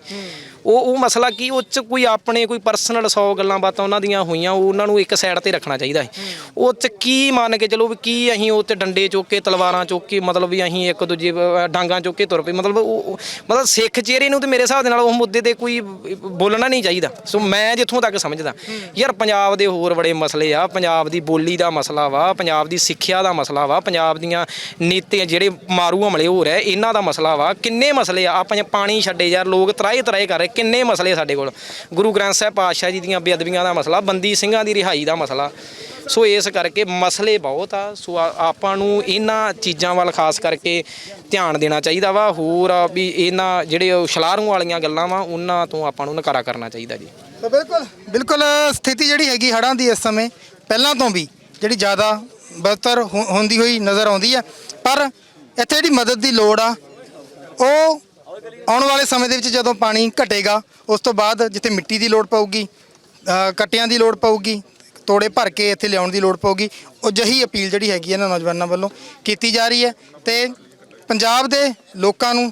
ਉਹ ਉਹ ਮਸਲਾ ਕੀ ਉਹ 'ਚ ਕੋਈ ਆਪਣੇ ਕੋਈ ਪਰਸਨਲ 100 ਗੱਲਾਂ ਬਾਤਾਂ ਉਹਨਾਂ ਦੀਆਂ ਹੋਈਆਂ ਉਹ ਉਹਨਾਂ ਨੂੰ ਇੱਕ ਸਾਈਡ ਤੇ ਰੱਖਣਾ ਚਾਹੀਦਾ ਹੈ। ਉਹ 'ਚ ਕੀ ਮੰਨ ਕੇ ਚਲੋ ਵੀ ਕੀ ਅਸੀਂ ਉਹ ਤੇ ਡੰਡੇ ਚੁੱਕ ਕੇ ਤਲਵਾਰਾਂ ਚੁੱਕ ਕੇ ਮਤਲਬ ਵੀ ਅਸੀਂ ਇੱਕ ਦੂਜੇ ਅਹ, ਡਾਂਗਾਂ ਚੁੱਕ ਕੇ ਤੁਰ ਪਏ। ਮਤਲਬ ਉਹ ਉਹ- ਮਤਲਬ ਸਿੱਖ ਚਿਹਰੇ ਨੂੰ ਤੇ ਮੇਰੇ ਹਿਸਾਬ ਦੇ ਨਾਲ ਉਹ ਮੁੱਦੇ ਤੇ ਕੋਈ ਬੋਲਣਾ ਨਹੀਂ ਚਾਹੀਦਾ। ਸੋ ਮੈਂ ਜਿੱਥੋਂ ਤੱਕ ਸਮਝਦਾ ਯਾਰ ਪੰਜਾਬ ਦੇ ਹੋਰ ਬੜੇ ਮਸਲੇ ਆ ਪੰਜਾਬ ਦੀ ਬੋਲੀ ਦਾ ਮਸਲਾ ਵਾ ਪੰਜਾਬ ਦੀ ਸਿੱਖਿਆ ਦਾ ਮਸਲਾ ਵਾ ਪੰਜਾਬ ਦੀਆਂ ਨੀਤੀਆਂ ਜਿਹੜੇ ਮਾਰੂ ਹਮਲੇ ਹੋ ਰਹੇ ਇਹਨਾਂ ਦਾ ਮਸਲਾ ਵਾ। ਕਿੰਨੇ ਮਸਲੇ ਆ ਆਪਾਂ ਪਾਣੀ ਛੱਡੇ ਯਾਰ ਲੋਕ ਤਰਾਏ ਤਰਾਏ ਕਰ ਰਹੇ ਕਿੰਨੇ ਮਸਲੇ ਸਾਡੇ ਕੋਲ। ਗੁਰੂ ਗ੍ਰੰਥ ਸਾਹਿਬ ਪਾਤਸ਼ਾਹ ਜੀ ਦੀਆਂ ਬੇਅਦਬੀਆਂ ਦਾ ਮਸਲਾ, ਬੰਦੀ ਸਿੰਘਾਂ ਦੀ ਰਿਹਾਈ ਦਾ ਮਸਲਾ। ਸੋ ਇਸ ਕਰਕੇ ਮਸਲੇ ਬਹੁਤ ਆ, ਸੋ ਆ- ਆਪਾਂ ਨੂੰ ਇਹਨਾਂ ਚੀਜ਼ਾਂ ਵੱਲ ਖਾਸ ਕਰਕੇ ਧਿਆਨ ਦੇਣਾ ਚਾਹੀਦਾ ਵਾ। ਹੋਰ ਵੀ ਇਹਨਾਂ ਜਿਹੜੇ ਉਹ ਛਲਾਰੂ ਵਾਲੀਆਂ ਗੱਲਾਂ ਵਾ, ਉਹਨਾਂ ਤੋਂ ਆਪਾਂ ਨੂੰ ਨਕਾਰਾ ਕਰਨਾ ਚਾਹੀਦਾ ਜੀ। ਤਾਂ ਬਿਲਕੁਲ ਬਿਲਕੁਲ ਸਥਿਤੀ ਜਿਹੜੀ ਹੈਗੀ ਹੜ੍ਹਾਂ ਦੀ ਇਸ ਸਮੇਂ, ਪਹਿਲਾਂ ਤੋਂ ਵੀ ਜਿਹੜੀ ਜ਼ਿਆਦਾ ਬਦਤਰ ਹੁ- ਹੁੰਦੀ ਹੋਈ ਨਜ਼ਰ ਆਉਂਦੀ ਹੈ ਪਰ ਇੱਥੇ ਜਿਹੜੀ ਮਦਦ ਦੀ ਲੋੜ ਆ, ਉਹ ਆਉਣ ਵਾਲੇ ਸਮੇਂ ਦੇ ਵਿੱਚ ਜਦੋਂ ਪਾਣੀ ਘਟੇਗਾ ਉਸ ਤੋਂ ਬਾਅਦ ਜਿੱਥੇ ਮਿੱਟੀ ਦੀ ਲੋੜ ਪਊਗੀ ਅ, ਕੱਟਿਆਂ ਦੀ ਲੋੜ ਪਊਗੀ ਤੋੜੇ ਭਰ ਕੇ ਇੱਥੇ ਲਿਆਉਣ ਦੀ ਲੋੜ ਪਊਗੀ ਉਹ ਜਹੀ ਅਪੀਲ ਜਿਹੜੀ ਹੈਗੀ ਹੈ ਇਹਨਾਂ ਨੌਜਵਾਨਾਂ ਵੱਲੋਂ ਕੀਤੀ ਜਾ ਰਹੀ ਹੈ ਤੇ ਪੰਜਾਬ ਦੇ ਲੋਕਾਂ ਨੂੰ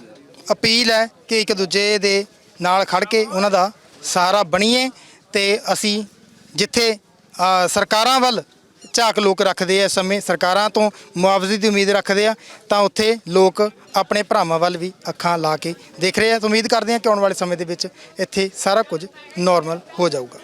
ਅਪੀਲ ਹੈ ਕਿ ਇੱਕ ਦੂਜੇ ਦੇ ਨਾਲ ਖੜ ਕੇ ਉਹਨਾਂ ਦਾ ਸਹਾਰਾ ਬਣੀਏ ਤੇ ਅਸੀਂ ਜਿੱਥੇ ਅ, ਸਰਕਾਰਾਂ ਵੱਲ ਝਾਕ ਲੋਕ ਰੱਖਦੇ ਆ ਇਸ ਸਮੇਂ, ਸਰਕਾਰਾਂ ਤੋਂ ਮੁਆਵਜ਼ੇ ਦੀ ਉਮੀਦ ਰੱਖਦੇ ਆ, ਤਾਂ ਉੱਥੇ ਲੋਕ ਆਪਣੇ ਭਰਾਵਾਂ ਵੱਲ ਵੀ ਅੱਖਾਂ ਲਾ ਕੇ ਦੇਖ ਰਹੇ ਆ। ਤਾਂ ਉਮੀਦ ਕਰਦੇ ਆ ਕਿ ਆਉਣ ਵਾਲੇ ਸਮੇਂ ਦੇ ਵਿੱਚ ਇੱਥੇ ਸਾਰਾ ਕੁਝ ਨਾਰਮਲ ਹੋ ਜਾਊਗਾ।